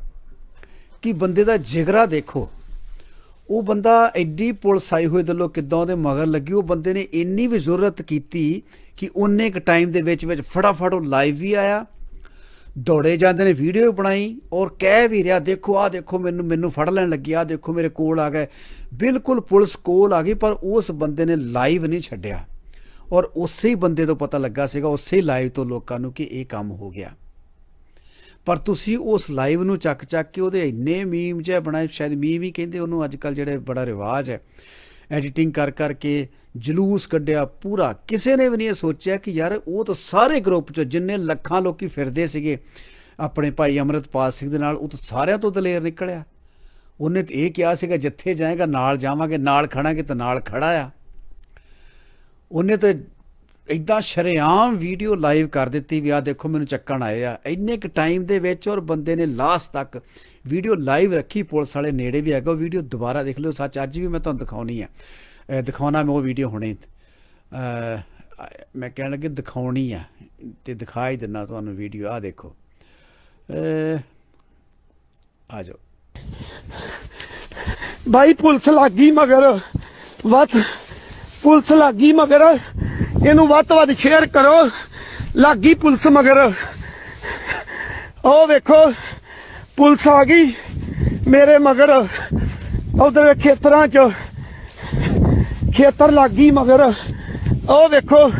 ਕਿ ਬੰਦੇ ਦਾ ਜਿਗਰਾ ਦੇਖੋ। ਉਹ ਬੰਦਾ ਐਡੀ ਪੁਲਿਸ ਆਈ ਹੋਏ ਦਿਲੋਂ ਕਿੱਦਾਂ ਉਹਦੇ ਮਗਰ ਲੱਗੀ। ਉਹ ਬੰਦੇ ਨੇ ਇੰਨੀ ਵੀ ਜ਼ਰੂਰਤ ਕੀਤੀ ਕਿ ਉਹਨੇ ਇੱਕ ਟਾਈਮ ਦੇ ਵਿੱਚ ਵਿੱਚ ਫਟਾਫਟ ਉਹ ਲਾਈਵ ਵੀ ਆਇਆ ਦੌੜੇ ਜਾਂਦੇ ਨੇ ਵੀਡੀਓ ਬਣਾਈ ਔਰ ਕਹਿ ਵੀ ਰਿਹਾ, ਦੇਖੋ ਆ ਦੇਖੋ, ਮੈਨੂੰ ਮੈਨੂੰ ਫੜ ਲੈਣ ਲੱਗੀ ਆ ਦੇਖੋ, ਮੇਰੇ ਕੋਲ ਆ ਗਏ। ਬਿਲਕੁਲ ਪੁਲਿਸ ਕੋਲ ਆ ਗਈ, ਪਰ ਉਸ ਬੰਦੇ ਨੇ ਲਾਈਵ ਨਹੀਂ ਛੱਡਿਆ। ਔਰ ਉਸੇ ਹੀ ਬੰਦੇ ਤੋਂ ਪਤਾ ਲੱਗਾ ਸੀਗਾ, ਉਸੇ ਲਾਈਵ ਤੋਂ ਲੋਕਾਂ ਨੂੰ ਕਿ ਇਹ ਕੰਮ ਹੋ ਗਿਆ। ਪਰ ਤੁਸੀਂ ਉਸ ਲਾਈਵ ਨੂੰ ਚੱਕ ਚੱਕ ਕੇ ਉਹਦੇ ਇੰਨੇ ਮੀਮ ਜਿਹਾ ਬਣਾਏ, ਸ਼ਾਇਦ ਮੀਮ ਹੀ ਕਹਿੰਦੇ ਉਹਨੂੰ ਅੱਜ ਕੱਲ ਜਿਹੜੇ ਬੜਾ ਰਿਵਾਜ ਹੈ। ਐਡੀਟਿੰਗ ਕਰ ਕਰਕੇ ਜਲੂਸ ਕੱਢਿਆ, ਪੂਰਾ। ਕਿਸੇ ਨੇ ਵੀ ਨਹੀਂ ਇਹ ਸੋਚਿਆ ਕਿ ਯਾਰ ਉਹ ਤਾਂ ਸਾਰੇ ਗਰੁੱਪ ਚ ਜਿੰਨੇ ਲੱਖਾਂ ਲੋਕੀ ਫਿਰਦੇ ਸੀਗੇ, ਆਪਣੇ ਭਾਈ ਅਮਰਤਪਾਲ ਸਿੰਘ ਦੇ ਨਾਲ, ਉਹ ਤਾਂ ਸਾਰਿਆਂ ਤੋਂ ਦਲੇਰ ਨਿਕਲਿਆ। ਉਹਨੇ ਤਾਂ ਇਹ ਕਿਹਾ ਸੀਗਾ, ਜਿੱਥੇ ਜਾਏਗਾ ਨਾਲ ਜਾਵਾਂਗੇ, ਨਾਲ ਖੜਾਂਗੇ ਤਾਂ ਨਾਲ ਖੜਾ ਆ। ਉਹਨੇ ਤਾਂ ਇਦਾਂ ਸ਼ਰੇਆਮ ਵੀਡੀਓ ਲਾਈਵ ਕਰ ਦਿੱਤੀ ਵੀ ਆ ਦੇਖੋ ਮੈਨੂੰ ਚੱਕਣ ਆਏ ਆ। ਇੰਨੇ ਕ ਟਾਈਮ ਦੇ ਵਿੱਚ ਔਰ ਬੰਦੇ ਨੇ ਲਾਸਟ ਤੱਕ ਵੀਡੀਓ ਲਾਈਵ ਰੱਖੀ, ਪੁਲਿਸ ਵਾਲੇ ਨੇੜੇ ਵੀ ਹੈਗਾ, ਉਹ ਵੀਡੀਓ ਦੁਬਾਰਾ ਦੇਖ ਲਿਓ। ਸੱਚ ਅੱਜ ਵੀ ਮੈਂ ਤੁਹਾਨੂੰ ਦਿਖਾਉਣੀ ਆ। ਦਿਖਾਉਣਾ ਮੈਂ ਉਹ ਵੀਡੀਓ ਹੁਣੇ। ਮੈਂ ਕਹਿਣ ਲੱਗੇ ਦਿਖਾਉਣੀ ਆ ਤੇ ਹੀ ਦਿੰਨਾ ਤੁਹਾਨੂੰ ਵੀਡੀਓ ਆ ਦੇਖੋ। ਆ ਜਾਓ। ਬਾਈ ਪੁਲਿਸ ਲੱਗੀ ਮਗਰ। ਵੱਧ। ਪੁਲਿਸ ਲੱਗੀ ਮਗਰ। ਇਹਨੂੰ ਵੱਧ ਤੋਂ ਵੱਧ ਸ਼ੇਅਰ ਕਰੋ। ਲੱਗੀ ਪੁਲਿਸ ਮਗਰ। ਉਹ ਵੇਖੋ, ਪੁਲਿਸ ਆ ਗਈ ਮੇਰੇ ਮਗਰ। ਉਧਰ ਖੇਤਰਾਂ 'ਚ। ਖੇਤਰ ਲੱਗੀ ਮਗਰ। ਉਹ ਵੇਖੋ,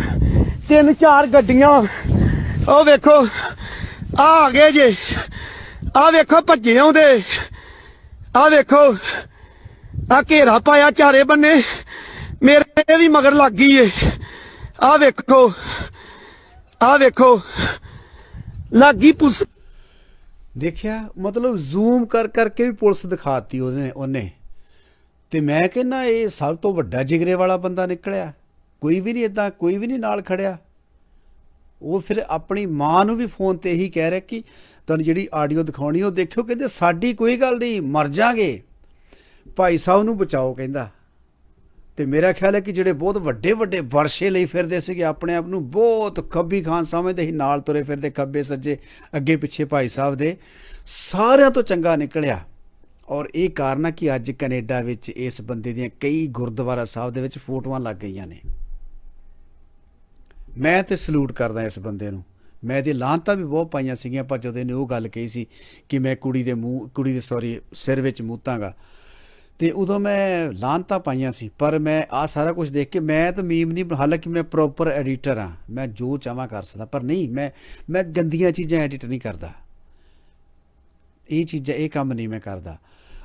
ਤਿੰਨ ਚਾਰ ਗੱਡੀਆਂ। ਉਹ ਵੇਖੋ ਆ ਆ ਗਏ ਜੇ। ਆ ਵੇਖੋ, ਭੱਜੇ ਆਉਂਦੇ। ਆ ਵੇਖੋ ਆ ਘੇਰਾ ਪਾਇਆ ਚਾਰੇ ਬੰਨੇ। ਮੇਰੇ ਵੀ ਮਗਰ ਲੱਗ ਗਈ ਏ। ਆ ਵੇਖੋ ਆ ਵੇਖੋ। ਲੱਗੀ ਪੁਲਿਸ। ਦੇਖਿਆ, ਮਤਲਬ ਜ਼ੂਮ ਕਰ ਕਰਕੇ ਵੀ ਪੁਲਿਸ ਦਿਖਾਤੀ ਉਹਨੇ ਉਹਨੇ। ਤੇ ਮੈਂ ਕਹਿੰਨਾ ਇਹ ਸਭ ਤੋਂ ਵੱਡਾ ਜਿਗਰੇ ਵਾਲਾ ਬੰਦਾ ਨਿਕਲਿਆ। ਕੋਈ ਵੀ ਨਹੀਂ ਇਦਾਂ ਕੋਈ ਵੀ ਨਹੀਂ ਨਾਲ ਖੜਿਆ। ਉਹ ਫਿਰ ਆਪਣੀ ਮਾਂ ਨੂੰ ਵੀ ਫੋਨ ਤੇ ਇਹੀ ਕਹਿ ਰਿਹਾ ਕਿ ਤੁਹਾਨੂੰ ਜਿਹੜੀ ਆਡੀਓ ਦਿਖਾਉਣੀ, ਉਹ ਦੇਖਿਓ, ਕਹਿੰਦੇ, ਸਾਡੀ ਕੋਈ ਗੱਲ ਨਹੀਂ, ਮਰ ਜਾਾਂਗੇ। ਭਾਈ ਸਾਹਿਬ ਨੂੰ ਬਚਾਓ, ਕਹਿੰਦਾ। ਤੇ ਮੇਰਾ ਖਿਆਲ ਹੈ ਕਿ ਜਿਹੜੇ ਬਹੁਤ ਵੱਡੇ ਵੱਡੇ ਵਰਸ਼ੇ ਲਈ ਫਿਰਦੇ ਸੀਗੇ, ਆਪਣੇ ਆਪ ਨੂੰ ਬਹੁਤ ਖੱਬੀ ਖਾਨ ਸਮਝਦੇ ਸੀ, ਨਾਲ ਤੁਰੇ ਫਿਰਦੇ ਖੱਬੇ ਸੱਜੇ ਅੱਗੇ ਪਿੱਛੇ ਭਾਈ ਸਾਹਿਬ ਦੇ। ਸਾਰਿਆਂ ਤੋਂ ਚੰਗਾ ਨਿਕਲਿਆ। ਔਰ ਇਹ ਕਾਰਨ ਹੈ ਕਿ ਅੱਜ ਕੈਨੇਡਾ ਵਿੱਚ ਇਸ ਬੰਦੇ ਦੀਆਂ ਕਈ ਗੁਰਦੁਆਰਾ ਸਾਹਿਬ ਦੇ ਵਿੱਚ ਫੋਟੋਆਂ ਲੱਗ ਗਈਆਂ ਨੇ। ਮੈਂ ਤੇ ਸਲੂਟ ਕਰਦਾ ਇਸ ਬੰਦੇ ਨੂੰ। ਮੈਂ ਇਹਦੀ ਲਾਂਤਾਂ ਵੀ ਬਹੁਤ ਪਾਈਆਂ ਸੀਗੀਆਂ, ਪਰ ਜਦੋਂ ਇਹਨੇ ਉਹ ਗੱਲ ਕਹੀ ਸੀ ਕਿ ਮੈਂ ਕੁੜੀ ਦੇ ਮੂੰਹ, ਕੁੜੀ ਦੇ ਸੌਰੀ ਸਿਰ ਵਿੱਚ ਮੂਤਾਂਗਾ ਤੇ ਉਦੋਂ ਮੈਂ ਲਾਂਤਾਂ ਪਾਈਆਂ ਸੀ, ਪਰ ਮੈਂ ਆ ਸਾਰਾ ਕੁਝ ਦੇਖ ਕੇ ਮੈਂ ਤਾਂ ਮੀਮ ਨਹੀਂ ਹਾਲਾਂਕਿ ਮੈਂ ਪ੍ਰੋਪਰ ਐਡੀਟਰ ਆ ਮੈਂ ਜੋ ਚਾਹਾਂ ਕਰ ਸਕਦਾ, ਪਰ ਨਹੀਂ, ਮੈਂ ਮੈਂ ਗੰਦੀਆਂ ਚੀਜ਼ਾਂ ਐਡਿਟ ਨਹੀਂ ਕਰਦਾ। ਇਹ ਚੀਜ਼ਾਂ, ਇਹ ਕੰਮ ਨਹੀਂ ਮੈਂ ਕਰਦਾ।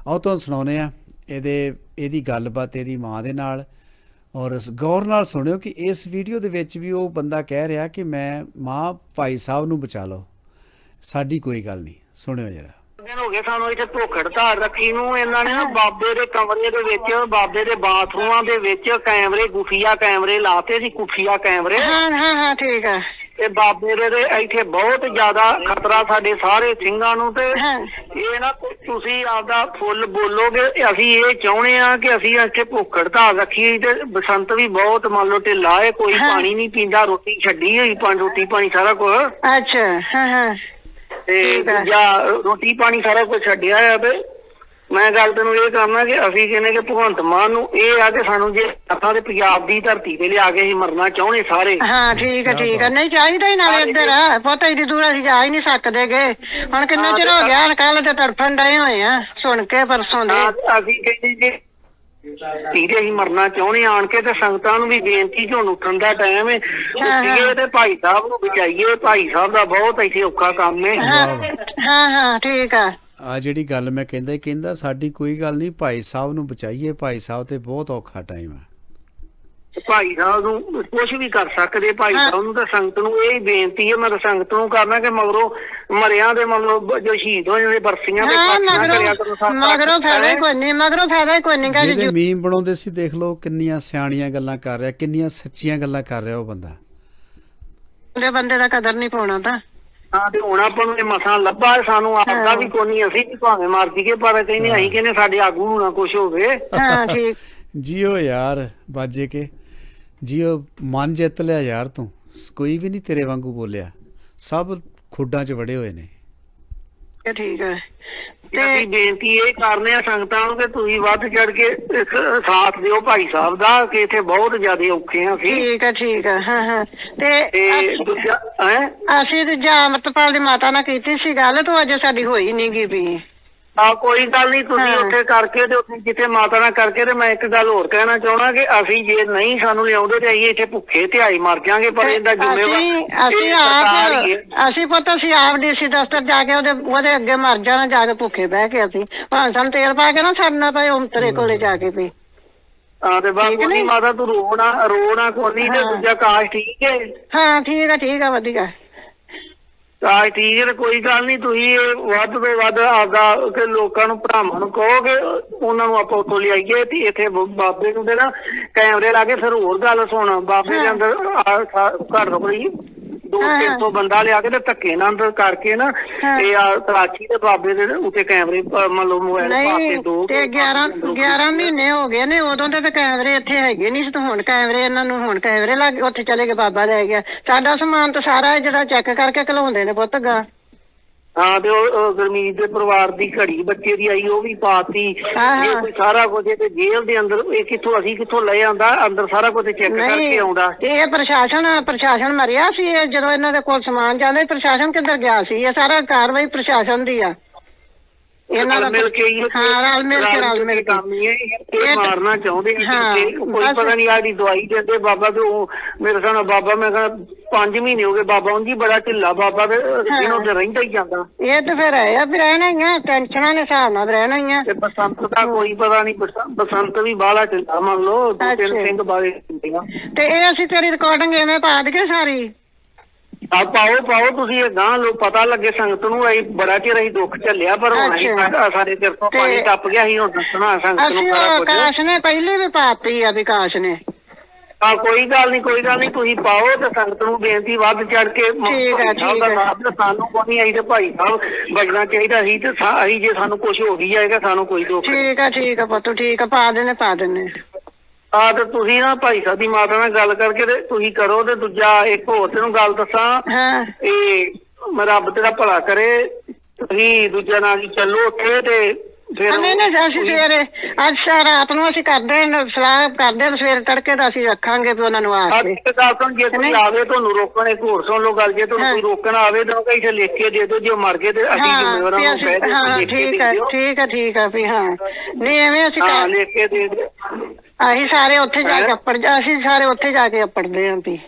ਆਓ ਤੁਹਾਨੂੰ ਸੁਣਾਉਨੇ ਆ ਇਹਦੇ, ਇਹਦੀ ਗੱਲਬਾਤ ਇਹਦੀ ਮਾਂ ਦੇ ਨਾਲ। ਔਰ ਗੌਰ ਨਾਲ ਸੁਣਿਓ ਕਿ ਇਸ ਵੀਡੀਓ ਦੇ ਵਿੱਚ ਵੀ ਉਹ ਬੰਦਾ ਕਹਿ ਰਿਹਾ ਕਿ ਮੈਂ, ਮਾਂ, ਭਾਈ ਸਾਹਿਬ ਨੂੰ ਬਚਾ ਲਓ। ਸਾਡੀ ਕੋਈ ਗੱਲ ਨਹੀਂ, ਸੁਣਿਓ ਜਰਾ। ਦਿਨ ਹੋ ਗਏ ਸਾਨੂੰ ਇੱਥੇ ਭੁੱਖ ਹੜਤਾਲ ਰੱਖੀ ਨੂੰ। ਇਹਨਾਂ ਨੇ ਨਾ ਬਾਬੇ ਦੇ ਕਮਰੇ ਦੇ ਵਿੱਚ ਬਾਬੇ ਦੇ ਬਾਥਰੂਮਾਂ ਦੇ ਵਿੱਚ ਕੈਮਰੇ ਗੁਫੀਆ ਕੈਮਰੇ ਲਾਤੇ ਸੀ ਖੁਫੀਆ ਕੈਮਰੇ। ਹਾਂ ਹਾਂ ਹਾਂ ਠੀਕ ਹੈ ਤੇ ਬਾਬੇ ਦੇ ਦੇ ਇੱਥੇ ਬਹੁਤ ਜ਼ਿਆਦਾ ਖਤਰਾ ਸਾਡੇ ਸਾਰੇ ਸਿੰਘਾਂ ਨੂੰ ਤੇ। ਇਹ ਨਾ ਤੁਸੀਂ ਆਪਦਾ ਫੁੱਲ ਬੋਲੋਗੇ ਅਸੀਂ ਇਹ ਚਾਹੁੰਦੇ ਆ ਕਿ ਅਸੀਂ ਇੱਥੇ ਭੁੱਖ ਹੜਤਾਲ ਰੱਖੀ ਤੇ ਬਸੰਤ ਵੀ ਬਹੁਤ ਮੰਨ ਲਓ ਢਿੱਲਾ ਹੈ ਕੋਈ। ਪਾਣੀ ਨਹੀਂ ਪੀਂਦਾ ਰੋਟੀ ਛੱਡੀ ਹੋਈ ਪਾਣੀ ਰੋਟੀ ਪਾਣੀ ਸਾਰਾ ਕੁਝ ਅੱਛਾ ਹਾਂ ਹਾਂ। ਤੇ ਹੈ। ਦੂਜਾ ਰੋਟੀ ਪਾਣੀ ਸਾਰਾ ਕੁਝ ਛੱਡਿਆ ਆ ਤੇ ਮੈਂ ਗੱਲ ਤੈਨੂੰ ਇਹ ਕਰਨਾ ਕਿ ਅਸੀਂ ਕਹਿੰਦੇ ਕਿ ਭਗਵੰਤ ਮਾਨ ਨੂੰ ਇਹ ਆ ਕਿ ਸਾਨੂੰ ਜੇ ਆਪਾਂ ਦੇ ਪੰਜਾਬ ਦੀ ਧਰਤੀ ਤੇ ਲਿਆ ਕੇ ਅਸੀਂ ਮਰਨਾ ਚਾਹੁੰਦੇ ਸਾਰੇ। ਹਾਂ ਠੀਕ ਹੈ ਠੀਕ ਹੈ। ਨਹੀਂ ਚਾਹੀਦਾ ਹੀ ਨਾਲੇ ਇੱਧਰ। ਪਤਾ ਹੀ ਦੂਰ ਅਸੀਂ ਜਾ ਹੀ ਨਹੀਂ ਸਕਦੇਗੇ ਹੁਣ ਕਿੰਨਾ ਹਾਂ, ਚਿਰ ਹੋ ਗਿਆ ਕੱਲ ਤੇ ਤੜਫਣ ਡਏ ਹੋਏ ਆ। ਸੁਣ ਕੇ ਪਰਸੋਂ ਦੇ। ਹਾਂ, ਅਸੀਂ ਕਹਿੰਦੇ ਕਿ ਠੀਕ ਹੈ ਮਰਨਾ ਚਾਹੁੰਦੇ ਆਣ ਕੇ ਤੇ ਸੰਗਤਾਂ ਨੂੰ ਵੀ ਬੇਨਤੀ ਕਿ ਹੁਣ ਉੱਠਣ ਦਾ ਟਾਈਮ ਹੈ ਉੱਠੀਏ ਤੇ ਭਾਈ ਸਾਹਿਬ ਨੂੰ ਬਚਾਈਏ। ਭਾਈ ਸਾਹਿਬ ਦਾ ਬਹੁਤ ਇੱਥੇ ਔਖਾ ਕੰਮ ਹੈ ਹਾਂ ਹਾਂ ਠੀਕ ਆ। ਆ ਜਿਹੜੀ ਗੱਲ ਮੈਂ ਕਹਿੰਦਾ ਕਹਿੰਦਾ ਸਾਡੀ ਕੋਈ ਗੱਲ ਨਹੀਂ ਭਾਈ ਸਾਹਿਬ ਨੂੰ ਬਚਾਈਏ। ਭਾਈ ਸਾਹਿਬ ਤੇ ਬਹੁਤ ਔਖਾ ਟਾਈਮ ਹੈ ਭਾਈ ਸਾਹਿਬ ਨੂੰ ਕੁਝ ਵੀ ਕਰ ਸਕਦੇ ਭਾਈ। ਸਾਹਿਬ ਨੂੰ ਤਾਂ ਸੰਗਤ ਨੂੰ ਇਹ ਹੀ ਬੇਨਤੀ ਹੈ ਮੈਂ ਤਾਂ ਸੰਗਤ ਨੂੰ ਕਰਨਾ ਕਿ ਮਗਰੋਂ ਮਰਿਆਂ ਦੇ ਮਤਲਬ ਜੋ ਸ਼ਹੀਦ ਹੋਏ ਨੇ ਬਰਸੀਆਂ ਹਾਂ ਪਾਠੀਆਂ ਕਰਿਆ ਕਰੋ ਮਗਰੋਂ ਸਭ ਮਗਰੋਂ ਫਾਇਦਾ ਹੀ ਕੋਈ ਨਹੀਂ ਮਗਰੋਂ ਫਾਇਦਾ ਹੀ ਕੋਈ ਨਹੀਂ ਗਾ ਜਿਹਦੇ ਜੀ ਮੀਮ ਬਣਾਉਂਦੇ ਸੀ ਦੇਖ ਲਓ ਕਿੰਨੀਆਂ ਸਿਆਣੀਆਂ ਗੱਲਾਂ ਕਰ ਰਿਹਾ ਕਿੰਨੀਆਂ ਸੱਚੀਆਂ ਗੱਲਾਂ ਕਰ ਰਿਹਾ ਉਹ ਬੰਦਾ। ਦੇ ਬੰਦੇ ਦਾ ਕਦਰ ਨਹੀਂ ਪਾਉਣਾ ਤਾਂ। ਹਾਂ ਤੇ ਹੁਣ ਆਪਾਂ ਨੂੰ ਇਹ ਮਸਾਂ ਲੱਭਾ ਸਾਨੂੰ ਆਪਦਾ ਵੀ ਕੋਈ ਨਹੀਂ ਅਸੀਂ ਵੀ ਭਾਵੇਂ ਮਰ ਜੀਏ ਪਰ ਕਹਿੰਦੇ ਅਸੀਂ ਕਹਿੰਦੇ ਸਾਡੇ ਆਗੂ ਨੂੰ ਨਾ ਕੁਝ ਹੋਵੇ। ਹਾਂ ਠੀਕ। *laughs* ਜੀਓ ਯਾਰ ਬਾਜੇ ਕੇ। ਜੀਓ ਮਨ ਜਿੱਤ ਲਿਆ ਯਾਰ ਤੂੰ। ਕੋਈ ਵੀ ਨਹੀਂ ਤੇਰੇ ਵਾਂਗੂ ਬੋਲਿਆ। ਸਭ ਖੁੱਡਾਂ 'ਚ ਵੜੇ ਹੋਏ ਨੇ। ਠੀਕ ਹੈ। ਤੇ ਅਸੀਂ ਬੇਨਤੀ ਇਹ ਕਰਨੇ ਆ ਸੰਗਤਾਂ ਨੂੰ ਕਿ ਤੁਸੀਂ ਵੱਧ ਚੜ ਕੇ ਇਸ ਸਾਥ ਦਿਓ ਭਾਈ ਸਾਹਿਬ ਦਾ ਕਿ ਇੱਥੇ ਬਹੁਤ ਜ਼ਿਆਦਾ ਔਖੇ ਆ ਅਸੀਂ। ਠੀਕ ਹੈ ਠੀਕ ਹੈ ਹਾਂ ਹਾਂ। ਤੇ ਤੇ ਅਸੀਂ- ਦੂਜਾ ਹੈ? ਅਸੀਂ ਤੇ ਜਾਂ ਅਮਰਤਪਾਲ ਦੀ ਮਾਤਾ ਨਾਲ ਕੀਤੀ ਸੀ ਗੱਲ ਤੂੰ ਅਜੇ ਸਾਡੀ ਹੋਈ ਨਹੀਂ ਗਈ ਵੀ। ਆ ਕੋਈ ਗੱਲ ਨਹੀਂ ਤੁਸੀਂ ਹਾਂ। ਉੱਥੇ ਕਰਕੇ ਤੇ ਉੱਥੇ ਜਿੱਥੇ ਮਾਤਾ ਨਾਲ ਕਰਕੇ ਤੇ ਮੈਂ ਇੱਕ ਗੱਲ ਹੋਰ ਕਹਿਣਾ ਚਾਹਣਾ ਕਿ ਅਸੀਂ ਜੇ ਨਹੀਂ ਸਾਨੂੰ ਲਿਆਉਂਦੇ ਤੇ ਅਸੀਂ ਇੱਥੇ ਭੁੱਖੇ ਤੇ ਆਈ ਮਰ ਜਾਾਂਗੇ ਪਰ ਇਹਦਾ ਜ਼ਿੰਮੇਵਾਰ ਅਸੀਂ ਅਸੀਂ ਹੀ ਆਪ ਹੈ। ਅਸੀਂ ਪੁੱਤ ਅਸੀਂ ਆਪ ਡੀਸੀ ਦਫ਼ਤਰ ਜਾ ਕੇ ਉਹਦੇ ਉਹਦੇ ਅੱਗੇ ਮਰ ਜਾਣਾ ਜਾ ਕੇ ਭੁੱਖੇ ਬਹਿ ਕੇ ਅਸੀਂ ਭਾਂ ਸਾਨੂੰ ਤੇਲ ਪਾ ਕੇ ਨਾ ਛੱਡਣਾ ਪਏ ਉਂਤਰੇ ਕੋਲੇ ਜਾ ਕੇ ਵੀ ਹਾਂ ਤੇ ਬਸ ਠੀਕ ਕੋਈ ਨੀ? ਮਾਤਾ ਤੂੰ ਰੋਣਾ ਰੋਣਾ ਕੋਈ ਤੇ ਹਾਂ। ਦੂਜਾ ਕਾਸ਼ ਠੀਕ ਹੈ ਹਾਂ ਠੀਕ ਹੈ ਠੀਕ ਹੈ ਵਧੀਆ ਕਾਸ਼ ਠੀਕ ਹੈ ਤੇ ਕੋਈ ਗੱਲ ਨਹੀਂ ਤੁਸੀਂ ਇਹ ਵੱਧ ਤੋਂ ਵੱਧ ਆਪਦਾ ਕਿ ਲੋਕਾਂ ਨੂੰ ਭਰਾਵਾਂ ਨੂੰ ਕਹੋ ਕਿ ਉਹਨਾਂ ਨੂੰ ਆਪਾਂ ਉੱਥੋਂ ਲਿਆਈਏ ਤੇ ਇੱਥੇ ਬਾਬੇ ਨੂੰ ਦੇ ਨਾ ਕੈਮਰੇ ਲਾ ਕੇ ਫਿਰ ਹੋਰ ਗੱਲ ਸੁਣ ਬਾਬੇ ਦੇ। ਅੰਦਰ ਘੱਟ ਤੋਂ ਘੱਟ ਦੋ ਤਿੰਨ। ਸੌ ਬੰਦਾ ਲਿਆ ਕੇ ਤੇ ਧੱਕੇ ਨਾਲ ਅੰਦਰ ਕਰਕੇ ਨਾ। ਇਹ ਆ ਤਰਾਚੀ ਦੇ ਬਾਬੇ ਦੇ ਉੱਤੇ ਕੈਮਰੇ ਮੰਨ ਲਓ ਮੋਬਾਈਲ ਪਾ ਕੇ ਦੋ ਤੇ 11 11 ਮਹੀਨੇ ਹੋ ਗਏ ਨੇ ਉਦੋਂ ਤੇ ਤਾਂ ਕੈਮਰੇ ਇੱਥੇ ਹੈਗੇ ਨਹੀਂ ਸੀ ਤੇ ਹੁਣ ਕੈਮਰੇ ਇਹਨਾਂ ਨੂੰ ਹੁਣ ਕੈਮਰੇ ਲੱਗ ਉੱਥੇ ਚਲੇ ਗਏ ਬਾਬਾ ਲੈ ਗਿਆ ਸਾਡਾ ਸਮਾਨ ਤਾਂ ਸਾਰਾ ਜਿਹੜਾ ਚੈੱਕ ਕਰਕੇ ਘਲਾਉਂਦੇ ਨੇ ਪੁੱਤ ਗਾ ਹਾਂ ਤੇ ਉਹ ਗੁਰਮੀਤ ਦੇ ਪਰਿਵਾਰ ਦੀ ਘੜੀ ਬੱਚੇ ਦੀ ਆਈ ਉਹ ਵੀ ਪਾਤੀ। ਜੇ। ਕੋਈ ਸਾਰਾ ਕੁਝ ਤੇ ਜੇਲ੍ਹ ਦੇ ਅੰਦਰ ਇਹ ਕਿੱਥੋਂ ਅਸੀਂ ਕਿੱਥੋਂ ਲੈ ਆਂਦਾ? ਅੰਦਰ ਸਾਰਾ ਕੁਝ ਚੈੱਕ ਕਰਕੇ ਆਉਂਦਾ। ਇਹ ਪ੍ਰਸ਼ਾਸਨ ਪ੍ਰਸ਼ਾਸਨ ਮਰਿਆ ਸੀ ਜਦੋਂ ਇਹਨਾਂ ਦੇ ਕੋਲ ਸਮਾਨ ਜਾਂਦਾ ਪ੍ਰਸ਼ਾਸਨ ਕਿੱਧਰ ਗਿਆ ਸੀ? ਇਹ ਸਾਰਾ ਕਾਰਵਾਈ ਪ੍ਰਸ਼ਾਸਨ ਦੀ ਆ। ਇਹਨਾਂ ਦਾ ਮਿਲ ਕੇ ਹੀ ਹਾਂ ਰਲ ਮਿਲ ਕੇ ਰਲ ਮਿਲ ਕੇ। ਕੰਮ ਹੀ ਹੈ ਇਹ ਮਾਰਨਾ ਚਾਹੁੰਦੇ ਹਾਂ, ਕੋਈ। ਪਤਾ ਨਹੀਂ ਆਦੀ ਦਵਾਈ ਦਿੰਦੇ ਬਾਬਾ ਤੇ ਉਹ ਮੇਰੇ ਸਾਹਮਣੇ ਬਾਬਾ ਮੈਂ ਕਹਿੰਦਾ 5 ਮਹੀਨੇ ਹੋ ਗਏ ਬਾਬਾ ਉਂਝ ਬੜਾ ਢਿੱਲਾ ਬਾਬਾ ਤੇ ਦਿਨੋਂ ਤੇ ਰਹਿੰਦਾ ਹੀ ਜਾਂਦਾ। ਇਹ ਤੇ ਫਿਰ ਹੈ ਵੀ ਰਹਿਣਾ ਹੀ ਆ ਟੈਨਸ਼ਨਾਂ ਦੇ ਹਿਸਾਬ ਨਾਲ ਰਹਿਣਾ ਹੀ ਆ। ਤੇ ਬਸੰਤ ਦਾ ਕੋਈ ਪਤਾ ਨਹੀਂ ਬਸੰ- ਬਸੰਤ ਵੀ ਬਾਹਲਾ ਢਿੱਲਾ ਮੰਨ ਲਓ ਦੋ ਤਿੰਨ। ਸਿੰਘ ਬਾਰੇ ਤੇ ਇਹ ਅਸੀਂ ਤੇਰੀ ਰਿਕਾਰਡਿੰਗ ਐਵੇਂ ਪਾ ਦਈਏ ਸਾਰੀ? ਆ ਪਾਓ ਪਾਓ ਤੁਸੀਂ ਇਹ ਗਾਂ ਲੋ ਪਤਾ ਲੱਗੇ ਸੰਗਤ ਨੂੰ ਅਸੀਂ ਬੜਾ ਚਿਰ ਅਸੀਂ ਦੁੱਖ ਝੱਲਿਆ ਪਰ ਹੁਣ ਅਸੀਂ ਅੱਛਾ। ਸਾਡਾ- ਤੋਂ ਤੇ- ਪਾਣੀ ਟੱਪ ਗਿਆ ਸੀ ਹੁਣ ਦੱਸਣਾ ਸੰਗਤ ਨੂੰ ਅਸੀਂ ਸਾਰਾ ਉਹ ਕੁਝ ਕਾਸ਼ ਨੇ ਪਹਿਲੀ ਵੀ ਪਾਤੀ ਆ ਵਿਕਾਸ ਨੇ ਆ ਕੋਈ ਗੱਲ ਨਹੀਂ ਕੋਈ ਗੱਲ ਨਹੀਂ ਤੁਸੀਂ ਪਾਓ ਤੇ ਸੰਗਤ ਨੂੰ ਬੇਨਤੀ ਵੱਧ ਚੜ ਕੇ ਮ- ਠੀਕ ਹੈ, ਭਾਈ ਸਾਹਿਬ ਦਾ ਠੀਕ ਹੈ। ਨਾਮ ਤੇ ਸਾਨੂੰ ਕੋਈ ਨਹੀਂ ਆਈ ਤੇ ਭਾਈ ਸਾਹਿਬ ਬਚਣਾ ਚਾਹੀਦਾ ਸੀ ਤੇ ਸਾ- ਅਸੀਂ ਜੇ ਸਾਨੂੰ ਕੁਝ ਹੋ ਵੀ ਜਾਏਗਾ ਸਾਨੂੰ ਕੋਈ ਦੁੱਖ ਨਹੀਂ ਠੀਕ ਆ ਠੀਕ ਆ ਪੁੱਤ ਠੀਕ ਆ ਪਾ ਦੇਣੇ ਪਾ ਦੇਣੇ ਆ ਤੇ ਤੁਸੀਂ ਨਾ ਭਾਈ ਸਾਹਿਬ ਦੀ ਮਾਤਾ ਨਾਲ ਗੱਲ ਕਰਕੇ ਤੇ ਤੁਸੀਂ ਕਰੋ ਤੇ ਦੂਜਾ ਇੱਕ ਹੋਰ ਤੈਨੂੰ ਗੱਲ ਦੱਸਾਂ। ਹਾਂ। ਇਹ ਮੈਂ ਰੱਬ ਤੇਰਾ ਭਲਾ ਕਰੇ ਤੁਸੀਂ ਦੂਜਾ ਨਾਲ ਜੀ ਚੱਲੋ ਉੱਥੇ ਤੇ ਫਿਰ ਨਹੀਂ ਨਹੀਂ ਅਸੀਂ ਸਵੇਰੇ ਅੱਜ ਸਾ ਰਾਤ ਨੂੰ ਅਸੀਂ ਕਰਦੇ ਹਾਂ ਸਲਾਹ ਕਰਦੇ ਹਾਂ ਸਵੇਰੇ ਤੜਕੇ ਦਾ ਅਸੀਂ ਰੱਖਾਂਗੇ ਵੀ ਉਹਨਾਂ ਨੂੰ ਆ ਕੇ। ਇੱਕ ਗੱਲ ਸੁਣ ਜੇ ਕੋਈ। ਆਵੇ ਤੁਹਾਨੂੰ ਰੋਕਣ ਇੱਕ ਹੋਰ ਸੁਣ ਲਓ ਗੱਲ ਜੇ ਤੁਹਾਨੂੰ। ਕੋਈ ਰੋਕਣ ਆਵੇ ਤਾਂ ਕਹੀ ਇੱਥੇ ਲਿਖ ਕੇ ਦੇ ਦਿਓ ਜੇ ਮਰ ਗਏ ਤੇ ਅਸੀਂ ਜ਼ਿੰਮੇਵਾਰਾਂ ਨੂੰ ਕਹਿ ਹਾਂ ਠੀਕ ਹੈ ਠੀਕ ਹੈ ਠੀਕ ਹੈ ਵੀ ਹਾਂ। ਨਹੀਂ ਐਵੇਂ ਅਸੀਂ ਹਾਂ ਕਰ ਲਿਖ ਕੇ ਦੇ ਦਿਓ। ਅਸੀਂ ਸਾਰੇ ਉੱਥੇ ਜਾ ਕੇ? ਅੱਪੜ ਅਸੀਂ ਸਾਰੇ ਉੱਥੇ ਜਾ ਕੇ ਅੱਪੜਦੇ ਆਂ ਵੀ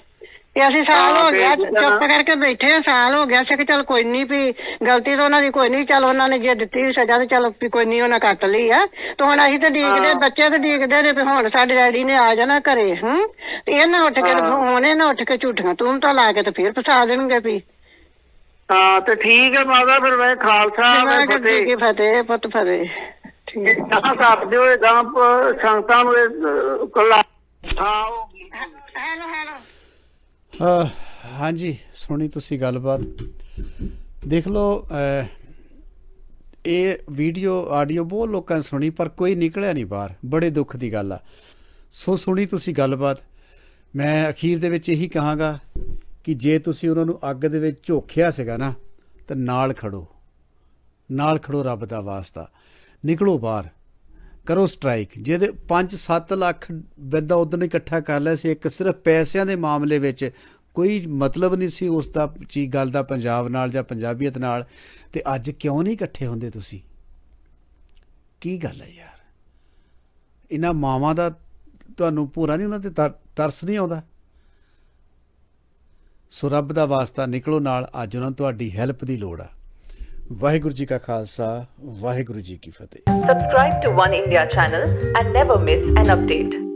ਤੇ ਅਸੀਂ ਸਾਲ ਹਾਂ, ਗਿਆ ਚੁੱਪ ਕਰਕੇ ਬੈਠੇ ਹਾਂ, ਸਾਲ ਹੋ ਗਿਆ ਸੀ ਕਿ ਚਲ ਕੋਈ ਨਹੀਂ ਵੀ ਗਲਤੀ ਤਾਂ ਉਹਨਾਂ ਦੀ ਕੋਈ ਨਹੀਂ ਚਲ ਉਹਨਾਂ ਨੇ ਜੇ ਦਿੱਤੀ ਸਜ਼ਾ ਤੇ ਚਲ ਵੀ ਕੋਈ ਨਹੀਂ ਉਹਨਾਂ ਕੱਟ ਲਈ ਆ ਤੇ ਹੁਣ ਅਸੀਂ ਤੇ ਡੀਕਦੇ। ਬੱਚੇ ਤੇ ਡੀਕਦੇ ਨੇ ਵੀ ਹੁਣ ਸਾਡੇ ਡੈਡੀ ਨੇ ਆ ਜਾਣਾ ਘਰੇ ਹੂੰ ਤੇ ਇਹ ਨਾ ਉੱਠ ਕੇ। ਹੁਣ ਇਹ ਨਾ ਉੱਠ ਕੇ ਝੂਠੀਆਂ ਤੂੰ ਤਾਂ ਲਾ ਕੇ ਤੇ ਫਿਰ ਫਸਾ ਦੇਣਗੇ ਵੀ ਹਾਂ ਤੇ ਠੀਕ ਹੈ ਮਾਤਾ ਫਿਰ ਮੈਂ ਖਾਲਸਾ ਮੈਂ ਫਤਿਹ ਫਤਿਹ ਪੁੱਤ ਫਤਿਹ ਠੀਕ ਕਹਾਂ ਕਰ ਦਿਓ ਇਹ ਗਾਂ ਪ- ਸੰਗਤਾਂ ਨੂੰ ਇਹ ਕੱਲਾ ਹਾਂ ਉਹ ਹੈਲੋ ਹੈਲੋ। ਅਹ ਹਾਂਜੀ ਸੁਣੀ ਤੁਸੀਂ ਗੱਲਬਾਤ। ਦੇਖ ਲਓ ਅਹ, ਇਹ ਵੀਡੀਓ ਆਡੀਓ ਬਹੁਤ ਲੋਕਾਂ ਨੇ ਸੁਣੀ ਪਰ ਕੋਈ ਨਿਕਲਿਆ ਨਹੀਂ ਬਾਹਰ। ਬੜੇ ਦੁੱਖ ਦੀ ਗੱਲ ਆ। ਸੋ ਸੁਣੀ ਤੁਸੀਂ ਗੱਲਬਾਤ। ਮੈਂ ਅਖੀਰ ਦੇ ਵਿੱਚ ਇਹੀ ਕਹਾਂਗਾ ਕਿ ਜੇ ਤੁਸੀਂ ਉਹਨਾਂ ਨੂੰ ਅੱਗ ਦੇ ਵਿੱਚ ਝੋਖਿਆ ਸੀਗਾ ਨਾ ਤਾਂ ਨਾਲ ਖੜੋ। ਨਾਲ ਖੜੋ ਰੱਬ ਦਾ ਵਾਸਤਾ। ਨਿਕਲੋ ਬਾਹਰ। ਕਰੋ ਸਟ੍ਰਾਈਕ। ਜਿਹਦੇ 5-7 ਲੱਖ ਬੰਦਾ ਉਦੋਂ ਇਕੱਠਾ ਕਰ ਲਿਆ ਸੀ, ਇੱਕ ਸਿਰਫ ਪੈਸਿਆਂ ਦੇ ਮਾਮਲੇ ਵਿੱਚ ਕੋਈ ਮਤਲਬ ਨਹੀਂ ਸੀ ਉਸ ਦਾ ਚੀ ਗੱਲ ਦਾ ਪੰਜਾਬ ਨਾਲ ਜਾਂ ਪੰਜਾਬੀਅਤ ਨਾਲ। ਤੇ ਅੱਜ ਕਿਉਂ ਨਹੀਂ ਇਕੱਠੇ ਹੁੰਦੇ ਤੁਸੀਂ? ਕੀ ਗੱਲ ਹੈ ਯਾਰ? ਇਹਨਾਂ ਮਾਵਾਂ ਦਾ ਤੁਹਾਨੂੰ ਪੂਰਾ ਨਹੀਂ ਉਹਨਾਂ ਤੇ ਤਰ- ਤਰਸ ਨਹੀਂ ਆਉਂਦਾ? ਸੋ ਰੱਬ ਦਾ ਵਾਸਤਾ ਨਿਕਲੋ ਨਾਲ, ਅੱਜ ਉਹਨਾਂ ਨੂੰ ਤੁਹਾਡੀ ਹੈਲਪ ਦੀ ਲੋੜ ਆ। ਵਾਹਿਗੁਰੂ ਜੀ ਕਾ ਖਾਲਸਾ ਵਾਹਿਗੁਰੂ ਜੀ ਕੀ ਫਤਿਹ Subscribe to One India channel and never miss an update.